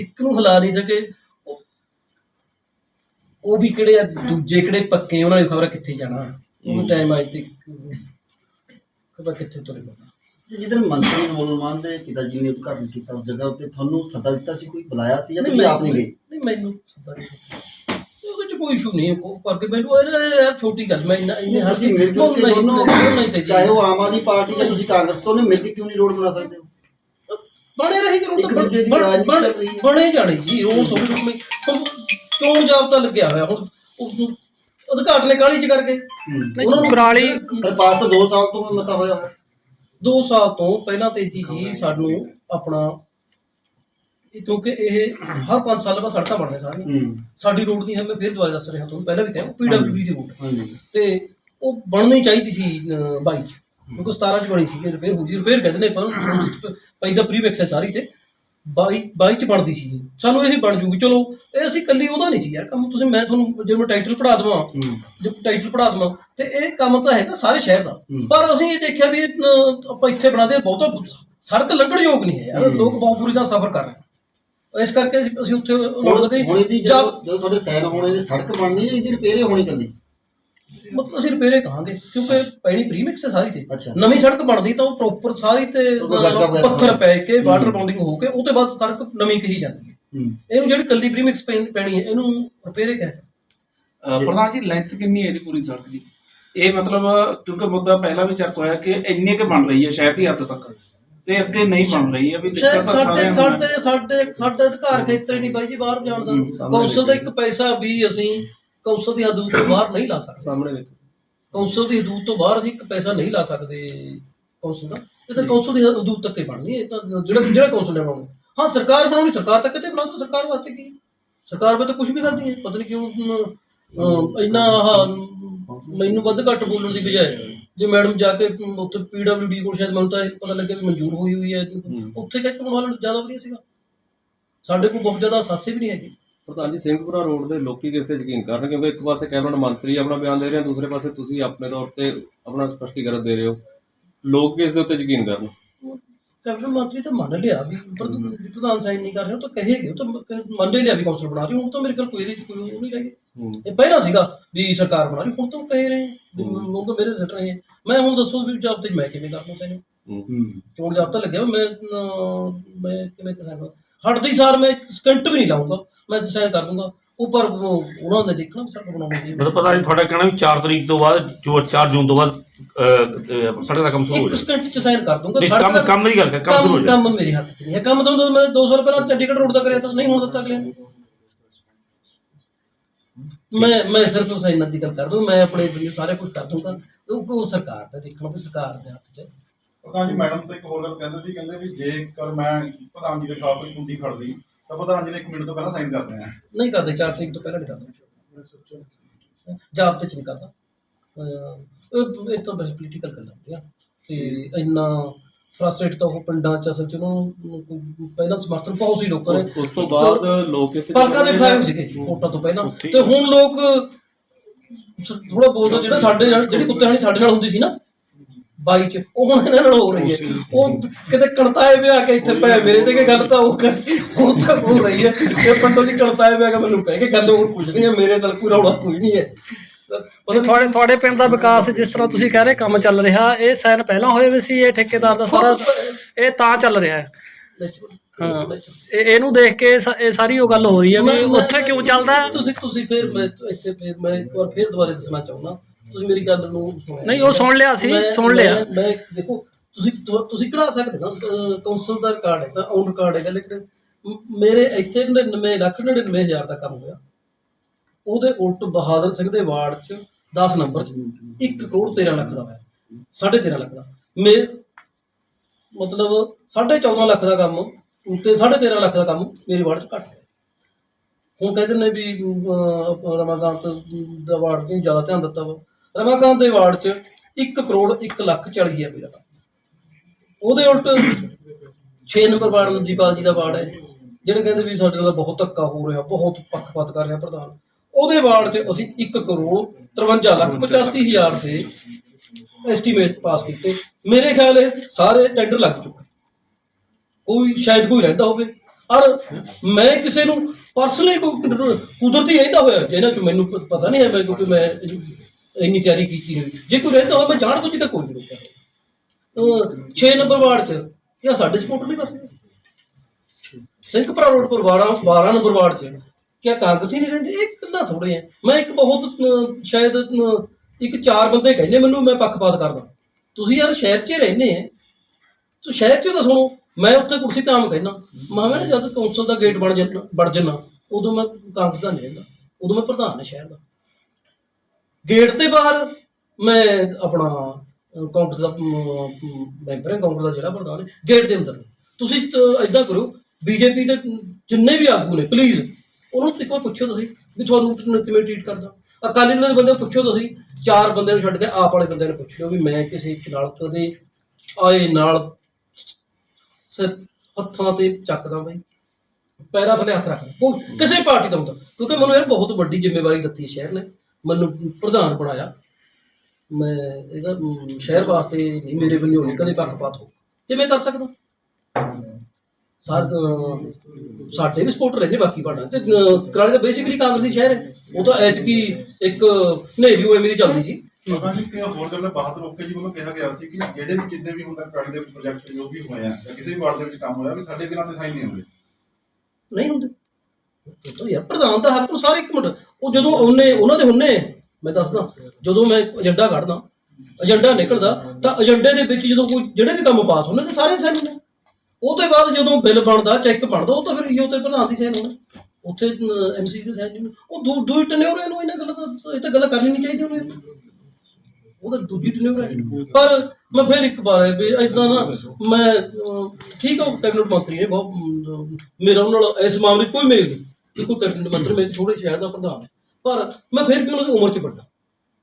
ਇੱਕ ਨੂੰ ਹਿਲਾ ਨਹੀਂ ਸਕੇ। ਉਹ- ਉਹ ਵੀ ਕਿਹੜੇ ਆ ਦੂਜੇ ਕਿਹੜੇ ਪੱਕੇ ਉਹਨਾਂ ਦੀ ਖਬਰ ਕਿੱਥੇ ਜਾਣਾ। ਉਹਨੂੰ ਟਾਈਮ ਆਈ ਤੇ ਖਬਰ ਕਿੱਥੇ ਤੁਰੇ ਬੰਦਾ ਤੇ ਜਿੱਦਣ ਮੰਤਰੀ ਮੋਲਮਾਨ ਦੇ ਪਿਤਾ ਜੀ ਨੇ ਉਦਘਾਟਨ ਕੀਤਾ ਉਸ ਜਗ੍ਹਾ ਉੱਤੇ ਤੁਹਾਨੂੰ ਸੱਦਾ ਦਿੱਤਾ ਸੀ ਕੋਈ ਬੁਲਾਇਆ ਸੀ ਜਾਂ ਤੁਸੀਂ ਆਪ ਨਹੀਂ ਗਏ ਨਹੀਂ ਮੈਨੂੰ ਸੱਦਾ ਨਹੀਂ ਦਿੱਤਾ। ਉਹਦੇ ਚ ਕੋਈ ਇਸ਼ੂ ਨਹੀਂ ਉਹ ਕਰਕੇ ਮੈਨੂੰ ਇਹ ਯਾਰ ਛੋਟੀ ਗੱਲ ਮੈਂ ਇੰਨਾ ਇੰਨੇ ਹਰ ਤੁਸੀਂ ਮਿਲ ਜੁਲ ਕੇ ਦੋਨੋਂ ਚਾਹੇ ਉਹ ਆਮ ਆਦਮੀ ਪਾਰਟੀ ਜਾਂ ਤੁਸੀਂ ਕਾਂਗਰਸ ਤੋਂ ਨੇ ਮਿਲ ਕੇ ਕਿਉਂ ਨਹੀਂ ਰੋਡ ਬਣਾ ਸਕਦੇ ਹੋ ਬਣੇ ਰਹੀ ਹੈ। ਬਣੇ ਜਾਣੇ ਜੀ ਉਹ ਹੁਣ ਚੋਣ ਜਾਬਤਾ ਲੱਗਿਆ ਹੋਇਆ ਹੁਣ ਉਹ- ਉਦਘਾਟਨ ਕਾਲੀ ਚ ਕਰਕੇ। ਉਹਨਾਂ ਨੂੰ ਕੁਰਾਲੀ ਪਰ ਪਾਸ ਤਾਂ 2 ਸਾਲ ਤੋਂ ਮਤਾ ਹੋਇਆ। 2 ਸਾਲ ਤੋਂ ਪਹਿਲਾਂ ਤੇ ਜੀ ਜੀ ਸਾਨੂੰ ਆਪਣਾ ਇਹ ਕਿਉਂਕਿ ਇਹ ਹਰ 5 ਸਾਲ ਬਾਅਦ ਸੜਕਾਂ ਬਣਦੇ ਸਾਰੀਆਂ। ਸਾਡੀ ਰੋਡ ਦੀ ਹੈ ਮੈਂ ਫਿਰ ਦੁਬਾਰਾ ਦੱਸ ਰਿਹਾ ਤੁਹਾਨੂੰ ਪਹਿਲਾਂ ਵੀ ਕਿਹਾ ਪੀਡਬਲਯੂ ਦੀ ਰੋਡ। ਹਾਂਜੀ। ਤੇ ਉਹ ਬਣਨੀ ਚਾਹੀਦੀ ਸੀ 22 ਚ। ਕਿਉਂਕਿ 17 ਚ ਬਣੀ ਸੀ ਰਿਪੇਅਰ ਹੋ ਗਈ। ਰਿਪੇਅਰ ਕਹਿੰਦੇ ਨੇ ਪਰ *coughs* ਪੈਂਦਾ ਪ੍ਰੀਵੈਕਸ ਹੈ ਸਾਰੀ ਤੇ। 22 22 ਚ ਬਣਦੀ ਸੀ ਜੀ। ਸਾਨੂੰ ਇਹ ਬਣ ਜੂਗੀ। ਚਲੋ ਇਹ ਅਸੀਂ ਕੱਲੀ ਉਹਦਾ ਨਹੀਂ ਸੀ ਯਾਰ ਕੰਮ ਤੁਸੀਂ ਮੈਂ ਤੁਹਾਨੂੰ ਜੇ ਮੈਂ ਟਾਈਟਲ ਪੜਾ ਦਵਾਂ ਜੇ ਟਾਈਟਲ ਪੜਾ ਦਵਾਂ ਤੇ ਇਹ ਕੰਮ ਤਾਂ ਹੈਗਾ ਸਾਰੇ ਸ਼ਹਿਰ ਦਾ। ਪਰ ਅਸੀਂ ਇਹ ਦੇਖਿਆ ਵੀ ਆਪਾਂ ਇੱਥੇ ਬਣਾਦੇ ਬਹੁਤਾ ਸੜਕ ਲੰਘਣ ਯੋਗ ਨਹੀਂ ਹੈ ਯਾਰ ਲੋਕ ਬਹੁਤ ਬੁਰੀ ਦਾ ਸਫ਼ਰ ਕਰ ਰਹੇ। ਇਸ ਕਰਕੇ ਅਸੀਂ- ਉੱਥੇ ਲੋੜ ਜਾਂ- ਜਦੋਂ ਤੁਹਾਡੇ ਸਾਈਨ ਹੋਣੇ ਨੇ ਸੜਕ ਬਣਨੀ ਹੈ ਇਹਦੀ ਰਿਪੇਅਰ ਹੋਣੀ ਕੱਲੀ ਮਤਲਬ ਅਸੀਂ ਰਿਪੇਅਰੇ ਕਹਾਂਗੇ ਕਿਉਂਕਿ ਪੈਣੀ ਪ੍ਰੀਮਿਕਸ ਹੈ ਸਾਰੀ ਤੇ। ਅੱਛਾ। ਨਵੀਂ ਸੜਕ ਬਣਦੀ ਤਾਂ ਉਹ ਪ੍ਰੋਪਰ ਸਾਰੀ ਤੇ ਉਹ ਪੱਥਰ ਪੈ ਕੇ ਵਾਟਰ ਬਾਉਂਡਿੰਗ ਹੋ ਕੇ ਉਹ ਤੋਂ ਬਾਅਦ ਸੜਕ ਨਵੀਂ ਕਹੀ ਜਾਂਦੀ ਹੈ। ਹੂੰ। ਇਹਨੂੰ ਜਿਹੜੀ ਕੱਲੀ ਪ੍ਰੀਮਿਕਸ ਪੈਣੀ ਹੈ ਇਹਨੂੰ ਰਿਪੇਅਰੇ ਕਹਿੰਦੇ ਅਹ ਪ੍ਰਧਾਨ ਜੀ ਲੈਂਥ ਕਿੰਨੀ ਹੈ ਇਹਦੀ ਪੂਰੀ ਸੜਕ ਦੀ? ਇਹ ਮਤਲਬ ਕਿਉਂਕਿ ਮੁੱਦਾ ਪਹਿਲਾਂ ਵੀ ਚਰਕ ਹੋਇਆ ਕਿ ਇੰਨੇ ਕੁ ਬਣ ਰਹੀ ਹੈ ਸ਼ਹਿਰ ਦੀ ਹੱਦ ਤੱਕ। ਤੇ ਅੱਗੇ ਨਹੀਂ ਬਣ ਰਹੀ ਹੈ ਵੀ ਦਿੱਕਤ ਤਾਂ ਸਾਡੇ ਸਾਰਿਆਂ ਸਾਡੇ। ਸਾਡੇ ਸਾਡੇ ਅਧਿਕਾਰ ਖੇਤਰ ਹੀ ਨਹੀਂ ਬਾਈ ਜੀ ਬਾਹਰ ਜਾਣ ਦਾ। ਕੌਂਸਲ ਦਾ ਇੱਕ ਪੈਸਾ ਵੀ ਅਸੀਂ ਕੌਂਸਲ ਦੀ ਹਦੂਦ ਤੋਂ ਬਾਹਰ ਨਹੀਂ ਲਾ ਸਕਦੇ। ਸਾਹਮਣੇ ਦੇਖੋ ਕੌਂਸਲ ਦੀ ਹਦੂਦ ਤੋਂ ਬਾਹਰ ਅਸੀਂ ਇੱਕ ਪੈਸਾ ਨਹੀਂ ਲਾ ਸਕਦੇ ਕੌਂਸਲ ਦਾ। ਇਹ ਤਾਂ ਕੌਂਸਲ ਦੀ ਹਦੂਦ ਤੱਕ ਹੀ ਬਣਨੀ ਹੈ। ਇਹ ਤਾਂ ਜਿਹੜਾ ਜਿਹੜਾ ਕੌਂਸਲ ਨੇ ਬਣਾਉਣੀ। ਹਾਂ ਸਰਕਾਰ ਬਣਾਉਣੀ ਸਰਕਾਰ ਤਾਂ ਕਿਤੇ ਬਣਾਉ ਸਰਕਾਰ ਵਾਸਤੇ ਕੀ? ਸਰਕਾਰ ਵੇ ਤਾਂ ਕੁਝ ਵੀ ਕਰਦੀ ਹੈ। ਪਤਾ ਨਹੀਂ ਕਿਉਂ ਇੰਨਾ ਮੈਨੂੰ ਵੱਧ ਘੱਟ ਬੋਲਣ ਦੀ ਬਜਾਏ ਜੇ ਮੈਡਮ ਜਾ ਕੇ ਉੱਥੇ ਪੀਡਬਲਯੂਡੀ ਕੋਲ ਸ਼ਾਇਦ ਮੈਨੂੰ ਤਾਂ ਇਹ ਪਤਾ ਲੱਗਿਆ ਵੀ ਮਨਜ਼ੂਰ ਹੋਈ ਹੋਈ ਹੈ। ਉੱਥੇ ਕਹਿ ਕੇ ਬਣਵਾ ਲੈਣ ਜ਼ਿਆਦਾ ਵਧੀਆ ਸੀਗਾ। ਸਾਡੇ ਕੋਲ ਬਹੁਤ ਜ਼ਿਆਦਾ ਅਸਾਸੇ ਵੀ ਨਹੀਂ ਹੈਗੇ। ਪ੍ਰਧਾਨ ਜੀ ਸਿੰਘਪੁਰਾ ਰੋਡ ਦੇ ਲੋਕੀ ਕਿਸ ਤੇ ਯਕੀਨ ਕਰਨ ਕਿਉਂਕਿ ਇੱਕ ਪਾਸੇ ਕੈਬਨਿਟ ਮੰਤਰੀ ਆਪਣਾ ਬਿਆਨ ਦੇ ਰਹੇ ਹਨ ਦੂਸਰੇ ਪਾਸੇ ਤੁਸੀਂ ਆਪਣੇ ਤੌਰ ਤੇ ਆਪਣਾ ਸਪਸ਼ਟੀਕਰਨ ਦੇ ਰਹੇ ਹੋ। ਲੋਕ ਕਿਸ ਦੇ ਉੱਤੇ ਯਕੀਨ ਕਰਨ? ਕੈਬਨਿਟ ਮੰਤਰੀ ਤਾਂ ਮੰਨ ਲਿਆ ਵੀ ਪ੍ਰਧ- ਵੀ ਪ੍ਰਧਾਨ ਸਾਈਨ ਨਹੀਂ ਕਰ ਰਹੇ ਉਹ ਤਾਂ ਕਹੇਗੇ ਉਹ ਤਾਂ ਮੰਨ ਹੀ ਲਿਆ ਵੀ ਕੌਂਸਲ ਬਣਾ ਰਹੀ ਹੁਣ ਤਾਂ ਮੇਰੇ ਖਿਆਲ ਕੋਈ ਇਹਦੇ ਚ ਕੋਈ ਉਹ ਨਹੀਂ ਰਹਿ ਇਹ ਪਹਿਲਾਂ ਸੀਗਾ ਵੀ ਸਰਕਾਰ ਬਣਾ ਰਹੀ ਹੁਣ ਤਾਂ ਕਹਿ ਰਹੇ ਤਾਂ ਮੇਰੇ ਸਿੱਟ ਰਹੇ ਮੈਂ ਹੁਣ ਦੱਸੋ ਵੀ ਜਾਬ ਤੇ ਮੈਂ ਕਿਵੇਂ ਕਰਨਾ ਸਾਈਨ ਹੂੰ। ਚੋਣ ਜਾਬਤਾ ਲੱਗਿਆ ਮੈਂ ਮੈਂ ਕਿਵੇਂ ਕਰਾਂਗਾ ਹਟਦੀ ਸਾਰ ਮੈਂ ਇੱਕ ਸਕਿੰਟ ਵੀ ਨਹੀਂ ਲਾਉਂਗਾ ਮੈਂ ਸਾਈਨ ਕਰ ਦੂੰਗਾ ਉੱਪਰ ਉਹ- ਉਹਨਾਂ ਨੇ ਦੇਖਣਾ ਸੜਕ ਬਣਾਉਣੀ ਜੀ ਮਤਲਬ ਪਤਾ ਨਹੀਂ ਤੁਹਾਡਾ ਕਹਿਣਾ ਵੀ 4 ਤਰੀਕ ਤੋਂ ਬਾਅਦ ਜੋ 4 ਜੂਨ ਤੋਂ ਬਾਅਦ ਅਹ, ਅਹ, ਸੜਕ ਦਾ ਕੰਮ ਸ਼ੁਰੂ ਹੋ ਇੱਕ ਜਾਏ ਸਕਿੰਟ ਚ ਸਾਈਨ ਕਰ ਦੂੰਗਾ। ਨਹੀਂ, ਸੜਕ ਕੰਮ- ਦਾ- ਕੰਮ ਦੀ ਗੱਲ ਕਰ, ਕੰਮ ਸ਼ੁਰੂ ਹੋ ਕੰਮ ਜਾਏ। ਕੰਮ ਮੇਰੇ ਹੱਥ 'ਚ ਨਹੀਂ ਹੈ। ਕੰਮ ਤਾਂ ਮੈਂ 2 ਸਾਲ ਪਹਿਲਾਂ ਚੰਡੀਗੜ੍ਹ ਰੋਡ ਦਾ ਕਰਿਆ ਤਾਂ ਨਹੀਂ ਹੋਣ ਦਿੱਤਾ ਅਗਲੇ ਨੇ। ਮੈਂ ਮੈਂ ਸਿਰਫ ਸਾਈਨ ਦੀ ਗੱਲ ਕਰ ਦੂੰ। ਮੈਂ ਆਪਣੇ ਦੁਨੀਆ ਸਾਰੇ ਕੁਝ ਕਰ ਦੂੰਗਾ। ਉਹ ਉਹ ਸਰਕਾਰ ਦਾ ਦੇਖਣਾ ਵੀ ਸਰਕਾਰ ਦੇ ਹੱਥ 'ਚ ਪ੍ਰਧਾਨ ਜੀ ਮੈਡਮ ਤਾਂ ਇੱਕ ਹੋਰ ਗੱਲ ਕਹਿੰਦੇ ਸੀ ਕਹਿੰਦੇ ਵੀ ਜੇਕਰ ਮੈਂ ਪ੍ਰਧਾਨ ਜੀ ਦੇ ਖਿਲਾਫ ਕੋਈ ਕੁੰਡੀ ਫੜਦੀ ਤਾਂ ਪ੍ਰਧਾਨ ਜੀ ਨੇ ਇੱਕ ਮਿੰਟ ਤੋਂ ਪਹਿਲਾਂ ਸਾਈਨ ਕਰ ਦੇਣਾ ਹੈ ਨਹੀਂ ਕਰਦੇ 4 ਤਰੀਕ ਤੋਂ ਪਹਿਲਾਂ ਨਹੀਂ ਕਰਦਾ। ਜਾਬ ਤੇ ਚ ਨਹੀਂ ਕਰਦਾ? ਅਹ ਇਹ ਇਹ ਤਾਂ ਬਸ ਪੋਲੀਟੀਕਲ ਗੱਲ ਹੁੰਦੀ ਆ ਕਿ ਇੰਨਾ ਫਰਸਟ੍ਰੇਟ ਤਾਂ ਉਹ ਪਿੰਡਾਂ ਚ ਅਸਲ ਚ ਉਹਨੂੰ ਕੋਈ ਪਹਿਲਾਂ ਸਮਰਥਨ ਬਹੁਤ ਸੀ ਲੋਕਾਂ ਉਸ ਨੇ ਉਸ ਤੋਂ ਬਾਅਦ ਲੋਕ ਇੱਥੇ ਪਾਲਕਾਂ ਦੇ ਫਾਇਰ ਸੀਗੇ ਵੋਟਾਂ ਤੋਂ ਪਹਿਲਾਂ। ਤੇ ਹੁਣ ਲੋਕ ਥੋੜਾ ਬੋਲਦੇ ਜਿਹੜਾ ਸਾਡੇ ਨਾਲ ਜਿਹੜੀ ਕੁੱਤੇ ਵਾਲੀ ਸਾਡੇ ਨਾਲ ਹੁੰਦੀ ਸੀ ਨਾ ਬਾਈ ਚ ਉਹ ਹੁਣ ਇਹਨਾਂ ਨਾਲ ਹੋ ਰਹੀ ਹੈ। ਉਹ ਕਿਤੇ ਕਣਤਾਏ ਵਿਆਹ ਕੇ ਇੱਥੇ ਪੈ ਮੇਰੇ ਤੇ ਕਿ ਗੱਲ ਤਾਂ ਉਹ ਕਰ- ਉਹ ਤਾਂ ਹੋ ਰਹੀ ਹੈ। ਇਹ ਪੰਡੋ ਜੀ ਕਣਤਾਏ ਵਿਆਹ ਕੇ ਮੈਨੂੰ ਪੈ ਕੇ ਗੱਲ ਹੋਰ ਕੁਝ ਨਹੀਂ ਹੈ ਮੇਰੇ ਨਾਲ ਕੋਈ ਰੌਲਾ ਕੋਈ ਨਹੀਂ ਹੈ। ਪਰ ਇਹ ਤੁਹਾਡੇ ਤੁਹਾਡੇ ਪਿੰਡ ਦਾ ਵਿਕਾਸ ਜਿਸ ਤਰ੍ਹਾਂ ਤੁਸੀਂ ਕਹਿ ਰਹੇ ਕੰਮ ਚੱਲ ਰਿਹਾ ਇਹ ਸਾਈਨ ਪਹਿਲਾਂ ਹੋਏ ਵੇ ਸੀ ਇਹ ਠੇਕੇਦਾਰ ਦਾ ਸਾਰਾ ਇਹ ਤਾਂ ਚੱਲ ਰਿਹਾ ਹੈ। ਹਾਂ। ਇਹ ਇਹਨੂੰ ਦੇਖ ਕੇ ਇਹ ਸਾਰੀ ਉਹ ਗੱਲ ਹੋ ਰਹੀ ਹੈ ਵੀ ਉੱਥੇ ਕਿਉਂ ਚੱਲਦਾ? ਤੁਸੀਂ ਤੁਸੀਂ ਫਿਰ ਮੈਂ ਇੱਥੇ ਫਿਰ ਮੈਂ ਇੱਕ ਵਾਰ ਫਿਰ ਦੁਬਾਰੇ ਦੱਸਣਾ ਚਾਹੁੰਦਾ। ਤੁਸੀਂ ਮੇਰੀ ਗੱਲ ਨੂੰ ਸੁਣਿਆ ਨਹੀਂ, ਉਹ ਸੁਣ ਲਿਆ ਸੀ, ਮੈਂ- ਸੁਣ ਲਿਆ। ਮੈਂ- ਮੈਂ ਦੇਖੋ ਤੁਸੀਂ ਤੁ- ਤੁਸੀਂ ਕਢਾ ਸਕਦੇ ਨਾ ਕੌਂਸਲ ਦਾ ਰਿਕਾਰਡ ਹੈ ਤਾਂ ਔਨ ਰਿਕਾਰਡ ਹੈਗਾ ਲੇਕਿਨ ਮ- ਮੇਰੇ ਇੱਥੇ 99 ਲੱਖ 99 ਹਜ਼ਾਰ ਦਾ ਕੰਮ ਹੋਇਆ। ਉਹਦੇ ਉਲਟ ਬਹਾਦਰ ਸਿੰਘ ਦੇ ਵਾਰਡ 'ਚ 10 ਨੰਬਰ 'ਚ 1 ਕਰੋੜ 13 ਲੱਖ ਦਾ ਹੋਇਆ। 13.5 ਲੱਖ ਦਾ। ਮੇ ਮਤਲਬ 14.5 ਲੱਖ ਦਾ ਕੰਮ ਤੇ 13.5 ਲੱਖ ਦਾ ਕੰਮ ਮੇਰੇ ਵਾਰਡ 'ਚ ਘੱਟ ਹੋਇਆ। ਹੁਣ ਕਹਿੰਦੇ ਨੇ ਵੀ ਅਹ, ਰਮਾਕਾਂਤ ਦਾ ਵਾਰਡ ਨੂੰ ਜ਼ਿਆਦਾ ਧਿਆਨ ਦਿੱਤਾ ਵਾ। ਰਮਾਕਾਂਤ ਦੇ ਵਾਰਡ 'ਚ 1 ਕਰੋੜ 1 ਲੱਖ 40 ਹਜ਼ਾਰ ਰੁਪਏ ਉਹਦੇ ਉਲਟ 6 ਨੰਬਰ ਵਾਰਡ ਨੰਦੀਪਾਲ ਜੀ ਦਾ ਵਾਰਡ ਹੈ, ਜਿਹੜੇ ਕਹਿੰਦੇ ਵੀ ਸਾਡੇ ਨਾਲ ਬਹੁਤ ਧੱਕਾ ਹੋ ਰਿਹਾ, ਬਹੁਤ ਪੱਖਪਾਤ ਕਰ ਰਿਹਾ ਪ੍ਰਧਾਨ। ਉਹਦੇ ਵਾਰਡ 'ਚ ਅਸੀਂ 1 ਕਰੋੜ 53 ਲੱਖ 85 ਹਜ਼ਾਰ ਦੇ ਐਸਟੀਮੇਟ ਪਾਸ ਕੀਤੇ। ਮੇਰੇ ਖਿਆਲ ਇਹ ਸਾਰੇ ਟੈਂਡਰ ਲੱਗ ਚੁੱਕੇ। ਕੋਈ, ਸ਼ਾਇਦ ਕੋਈ ਰਹਿੰਦਾ ਹੋਵੇ। ਔਰ ਮੈਂ ਕਿਸੇ ਨੂੰ ਪਰਸਨਲੀ ਕੋਈ ਕੁਦਰਤੀ ਰਹਿੰਦਾ ਹੋਇਆ ਇਹਨਾਂ ਚ ਮੈਨੂੰ ਪਤਾ ਨਹੀਂ ਹੈ ਮੈਂ ਕਿਉਂਕਿ ਮੈਂ ਇੰਨੀ ਤਿਆਰੀ ਕੀਤੀ ਹੋਈ। ਜੇ ਕੋਈ ਰਹਿੰਦਾ ਹੋਵੇ, ਮੈਂ ਜਾਣ ਬੁੱਝ ਕੇ ਕੋਈ ਨਹੀਂ ਕਰਦਾ 6 ਨੰਬਰ ਵਾਰਡ ਚ ਕਿਆ ਸਾਡੇ ਸਪੋਰਟਰ ਨਹੀਂ ਵੱਸਦੇ ਸਿੰਘ ਭਰਾ ਰੋਡ ਪਰ 12 12 ਨੰਬਰ ਵਾਰਡ ਚ। ਕਿਆ ਕਾਂਗਰਸੀ ਨਹੀਂ ਰਹਿੰਦੇ? ਇਹ ਕਿੰਨਾ ਥੋੜੇ ਹੈ ਮੈਂ ਇੱਕ ਬਹੁਤ ਸ਼ਾਇਦ ਇੱਕ ਚਾਰ ਬੰਦੇ ਕਹਿੰਦੇ ਮੈਨੂੰ, ਮੈਂ ਪੱਖਪਾਤ ਕਰਦਾ। ਤੁਸੀਂ ਯਾਰ ਸ਼ਹਿਰ 'ਚ ਰਹਿੰਦੇ ਆ। ਤੂੰ ਸ਼ਹਿਰ 'ਚ ਤਾਂ ਸੁਣੋ, ਮੈਂ ਉੱਥੇ ਕੁਰਸੀ ਤਾਂ ਆਮ ਕਹਿਣਾ ਮੈਂ ਮੈਂ ਜਦ ਕੌਂਸਲ ਦਾ ਗੇਟ ਬਣ ਜਾਂਦਾ ਬਣ ਜੰਨਾ, ਉਦੋਂ ਮੈਂ ਕਾਂਗਰਸ ਦਾ ਨਹੀਂ ਰਹਿੰਦਾ। ਉਦੋਂ ਮੈਂ ਪ੍ਰਧਾਨ ਹਾਂ ਸ਼ਹਿਰ ਦਾ। ਗੇਟ ਤੇ ਬਾਹਰ ਮੈਂ ਆਪਣਾ ਕਾਂਗਰਸ ਦਾ ਮੈਂਬਰ ਹਾਂ ਕਾਂਗਰਸ ਦਾ ਜ਼ਿਲ੍ਹਾ ਪ੍ਰਧਾਨ ਹੈ ਗੇਟ ਦੇ ਅੰਦਰ। ਤੁਸੀਂ ਇਦਾਂ ਕਰੋ, ਬੀਜੇਪੀ ਦੇ ਜਿੰਨੇ ਵੀ ਆਗੂ ਨੇ ਪਲੀਜ਼ ਉਹਨੂੰ ਇੱਕ ਵਾਰ ਪੁੱਛੋ ਤੁਸੀਂ ਵੀ ਤੁਹਾਨੂੰ ਕਿਵੇਂ ਟ੍ਰੀਟ ਕਰਦਾ। ਅਕਾਲੀ ਦਲ ਦੇ ਬੰਦੇ ਨੂੰ ਪੁੱਛੋ ਤੁਸੀਂ, ਚਾਰ ਬੰਦੇ ਨੂੰ ਛੱਡ ਕੇ ਆਪ ਵਾਲੇ ਬੰਦੇ ਨੂੰ ਪੁੱਛ ਲਿਓ ਵੀ ਮੈਂ ਕਿਸੇ ਨਾਲ ਕਦੇ ਆਏ ਨਾਲ ਸਿਰ ਹੱਥਾਂ ਤੇ ਚੱਕਦਾ ਬਈ ਪੈਰਾਂ ਥੱਲੇ ਹੱਥ ਰੱਖਦਾ। ਕੋਈ ਕਿਸੇ ਪਾਰਟੀ ਦਾ ਹੁੰਦਾ। ਕਿਉਂਕਿ ਮੈਨੂੰ ਯਾਰ ਬਹੁਤ ਵੱਡੀ ਜ਼ਿੰਮੇਵਾਰੀ ਦਿੱਤੀ ਹੈ ਸ਼ਹਿਰ ਨੇ। ਮੈਨੂੰ ਪ੍ਰਧਾਨ ਬਣਾਇਆ। ਮੈਂ ਇਹਦਾ ਸ਼ਹਿਰ ਵਾਸਤੇ ਨਹੀਂ ਮੇਰੇ ਵੱਲੋਂ ਨਹੀਂ ਕਦੇ ਪੱਖਪਾਤ ਹੋ। ਕਿਵੇਂ ਕਰ ਸਕਦਾ। ਸਾਰ ਅਹ, ਸਾਡੇ ਵੀ ਸਪੋਰਟਰ ਰਹਿੰਦੇ ਬਾਕੀ ਪਾਰਟਾਂ ਤੇ ਅਹ, ਕਰਾਲੀ ਦਾ ਬੇਸਿਕਲੀ ਕਾਂਗਰਸੀ ਸ਼ਹਿਰ ਹੈ। ਉਹ ਤਾਂ ਐਤਕੀ ਇੱਕ ਹਨੇਰੀ ਹੋਏ ਮੇਰੀ ਚੱਲਦੀ ਸੀ। ਪ੍ਰਧਾਨ ਜੀ ਕਿ ਹੋਰ ਬਾਤ ਰੋਕ ਕੇ ਜੀ ਵੱਲੋਂ ਕਿਹਾ ਗਿਆ ਸੀ ਕਿ ਜਿਹੜੇ ਵੀ ਜਿੰਨੇ ਵੀ ਤੱਕ ਕਾੜੀ ਦੇ ਪ੍ਰੋਜੈਕਟ ਜੋ ਵੀ ਹੋਏ ਆ। ਜਾਂ ਕਿਸੇ ਵੀ ਵਾਰਡ ਦੇ ਵਿੱਚ ਕੰਮ ਹੋਇਆ ਵੀ ਸਾਡੇ ਬਿਨਾਂ ਤੇ ਸਾਈਨ ਨਹੀਂ ਹੁੰਦੇ। ਨਹੀਂ ਹੁੰਦੇ। ਉਹ ਤਾਂ ਯਾਰ ਪ੍ਰਧਾਨ ਦਾ ਹੱਕ ਨੂੰ ਸਾਰੇ ਇੱਕ ਮਿੰਟ। ਉਹ ਜਦੋਂ ਉਹਨੇ ਉਹਨਾਂ ਦੇ ਹੁੰਨੇ, ਮੈਂ ਦੱਸਦਾ, ਜਦੋਂ ਮੈਂ ਏਜੰਡਾ ਕੱਢਦਾ, ਏਜੰਡਾ ਨਿਕਲਦਾ, ਤਾਂ ਏਜੰਡੇ ਦੇ ਵਿੱਚ ਜਦੋਂ ਕੋਈ ਜਿਹੜੇ ਵੀ ਕੰਮ ਪਾਸ ਹੁੰਦੇ, ਤੇ ਸਾਰੇ ਸੈਨ ਹੁੰਦੇ ਉਹ ਤੋਂ ਬਾਅਦ ਜਦੋਂ ਬਿੱਲ ਬਣਦਾ, ਚੈੱਕ ਬਣਦਾ, ਉਹ ਤਾਂ ਫਿਰ ਈਓ ਤੇ ਪ੍ਰਧਾਨ ਦੀ ਸੈਨ ਹੋਣਾ ਉੱਥੇ ਐਮਸੀ ਦੀ ਸੈਨ ਨਹੀਂ ਉਹ ਦੂ ਦੂਈ ਟਨਿਓਰ ਇਹਨੂੰ ਇਹਨਾਂ ਗੱਲਾਂ ਤਾਂ ਇਹ ਤਾਂ ਗੱਲਾਂ ਕਰਨੀ ਨਹੀਂ ਚਾਹੀਦੀ ਉਹਨੂੰ। ਉਹ ਤਾਂ ਦੂਜੀ ਟਨਿਓਰ ਹੈ। ਪਰ ਮੈਂ ਫਿਰ ਇੱਕ ਵਾਰ, ਵੀ ਇਦਾਂ ਨਾ ਮੈਂ ਠੀਕ ਆ, ਉਹ ਕੈਬਨਿਟ ਮੰਤਰੀ ਨੇ, ਬਹੁਤ ਮੇਰਾ ਉਹਨਾਂ ਨਾਲ ਇਸ ਮਾਮਲੇ 'ਚ ਕੋਈ ਮੇਲ ਨਹੀਂ। ਕਿ ਕੋਈ ਕੈਬਨਿਟ ਮੰਤਰੀ ਮੇਰੇ ਛੋਟੇ ਸ਼ਹਿਰ ਦਾ ਪ੍ਰਧਾਨ ਹੈ, ਪਰ ਮੈਂ ਫਿਰ ਵੀ ਉਹਨਾਂ ਦੀ ਉਮਰ 'ਚ ਵੱਡਾ।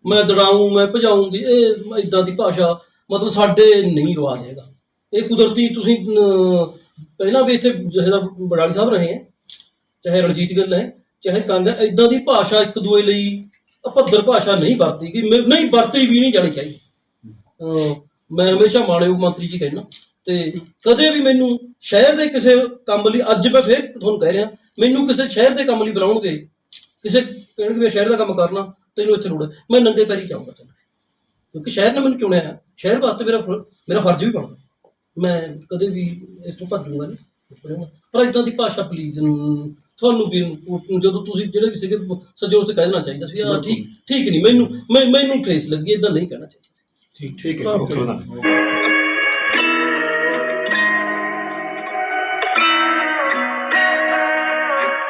ਮੈਂ ਦੜਾਊਂ, ਮੈਂ ਭਜਾਊਂਗੀ ਇਹ ਇਦਾਂ ਦੀ ਭਾਸ਼ਾ, ਮਤਲਬ ਸਾਡੇ ਨਹੀਂ ਰਿਵਾਜ ਹੈਗਾ। ਇਹ ਕੁਦਰਤੀ ਤੁਸੀਂ ਪਹਿਲਾਂ ਵੀ ਇੱਥੇ ਜਹੇਦਾਰ ਬੜਾਲੀ ਸਾਹਿਬ ਰਹੇ ਹੈ, ਚਾਹੇ ਰਣਜੀਤ ਗਿੱਲ ਹੈ, ਚਾਹੇ ਕੰਗ ਹੈ ਇਦਾਂ ਦੀ ਭਾਸ਼ਾ ਇੱਕ ਦੂਏ ਲਈ ਅਪੱਧਰ ਭਾਸ਼ਾ ਨਹੀਂ ਵਰਤੀ ਕਿ ਨਹੀਂ, ਵਰਤੀ ਵੀ ਨਹੀਂ ਜਾਣੀ ਚਾਹੀਦੀ। ਮੈਂ ਹਮੇਸ਼ਾ ਮਾਣਯੋਗ ਮੰਤਰੀ ਜੀ ਕਹਿਣਾ ਤੇ ਕਦੇ ਵੀ ਮੈਨੂੰ ਸ਼ਹਿਰ ਦੇ ਕਿਸੇ ਕੰਮ ਲਈ ਅੱਜ ਮੈਂ ਫੇਰ ਤੁਹਾਨੂੰ ਕਹਿ ਰਿਹਾ ਮੈਨੂੰ ਕਿਸੇ ਸ਼ਹਿਰ ਦੇ ਕੰਮ ਲਈ ਬੁਲਾਉਣਗੇ ਕਿਸੇ ਕਹਿਣਗੇ ਵੀ ਸ਼ਹਿਰ ਦਾ ਕੰਮ ਕਰਨਾ ਤੈਨੂੰ ਇੱਥੇ ਲੋੜ ਹੈ। ਮੈਂ ਨੰਗੇ ਪੈਰੀ ਜਾਊਂਗਾ ਤੈਨੂੰ। ਕਿਉਂਕਿ ਸ਼ਹਿਰ ਨੇ ਮੈਨੂੰ ਚੁਣਿਆ ਹੈ। ਸ਼ਹਿਰ ਵਾਸਤੇ ਮੇਰਾ ਮੇਰਾ ਫਰਜ਼ ਵੀ ਬਣਦਾ। ਮੈਂ ਕਦੇ ਵੀ ਇਸ ਤੋਂ ਭੱਜੂਗਾ ਨਹੀਂ। ਪਰ ਇਦਾਂ ਦੀ ਭਾਸ਼ਾ ਪਲੀਜ਼ ਤੁਹਾਨੂੰ ਵੀ ਜਦੋਂ ਤੁਸੀਂ ਜਿਹੜੇ ਵੀ ਸੀਗੇ ਸਜੋਰ ਤੇ ਕਹਿ ਦੇਣਾ ਚਾਹੀਦਾ ਸੀ ਆ ਠੀਕ ਠੀਕ ਨਹੀਂ ਮੈਨੂੰ ਮੈਂ- ਮੈਨੂੰ ਠੇਸ ਲੱਗੀ ਇਦਾਂ ਨਹੀਂ ਕਹਿਣਾ ਚਾਹੀਦਾ ਠੀਕ ਹੈ ਓਕੇ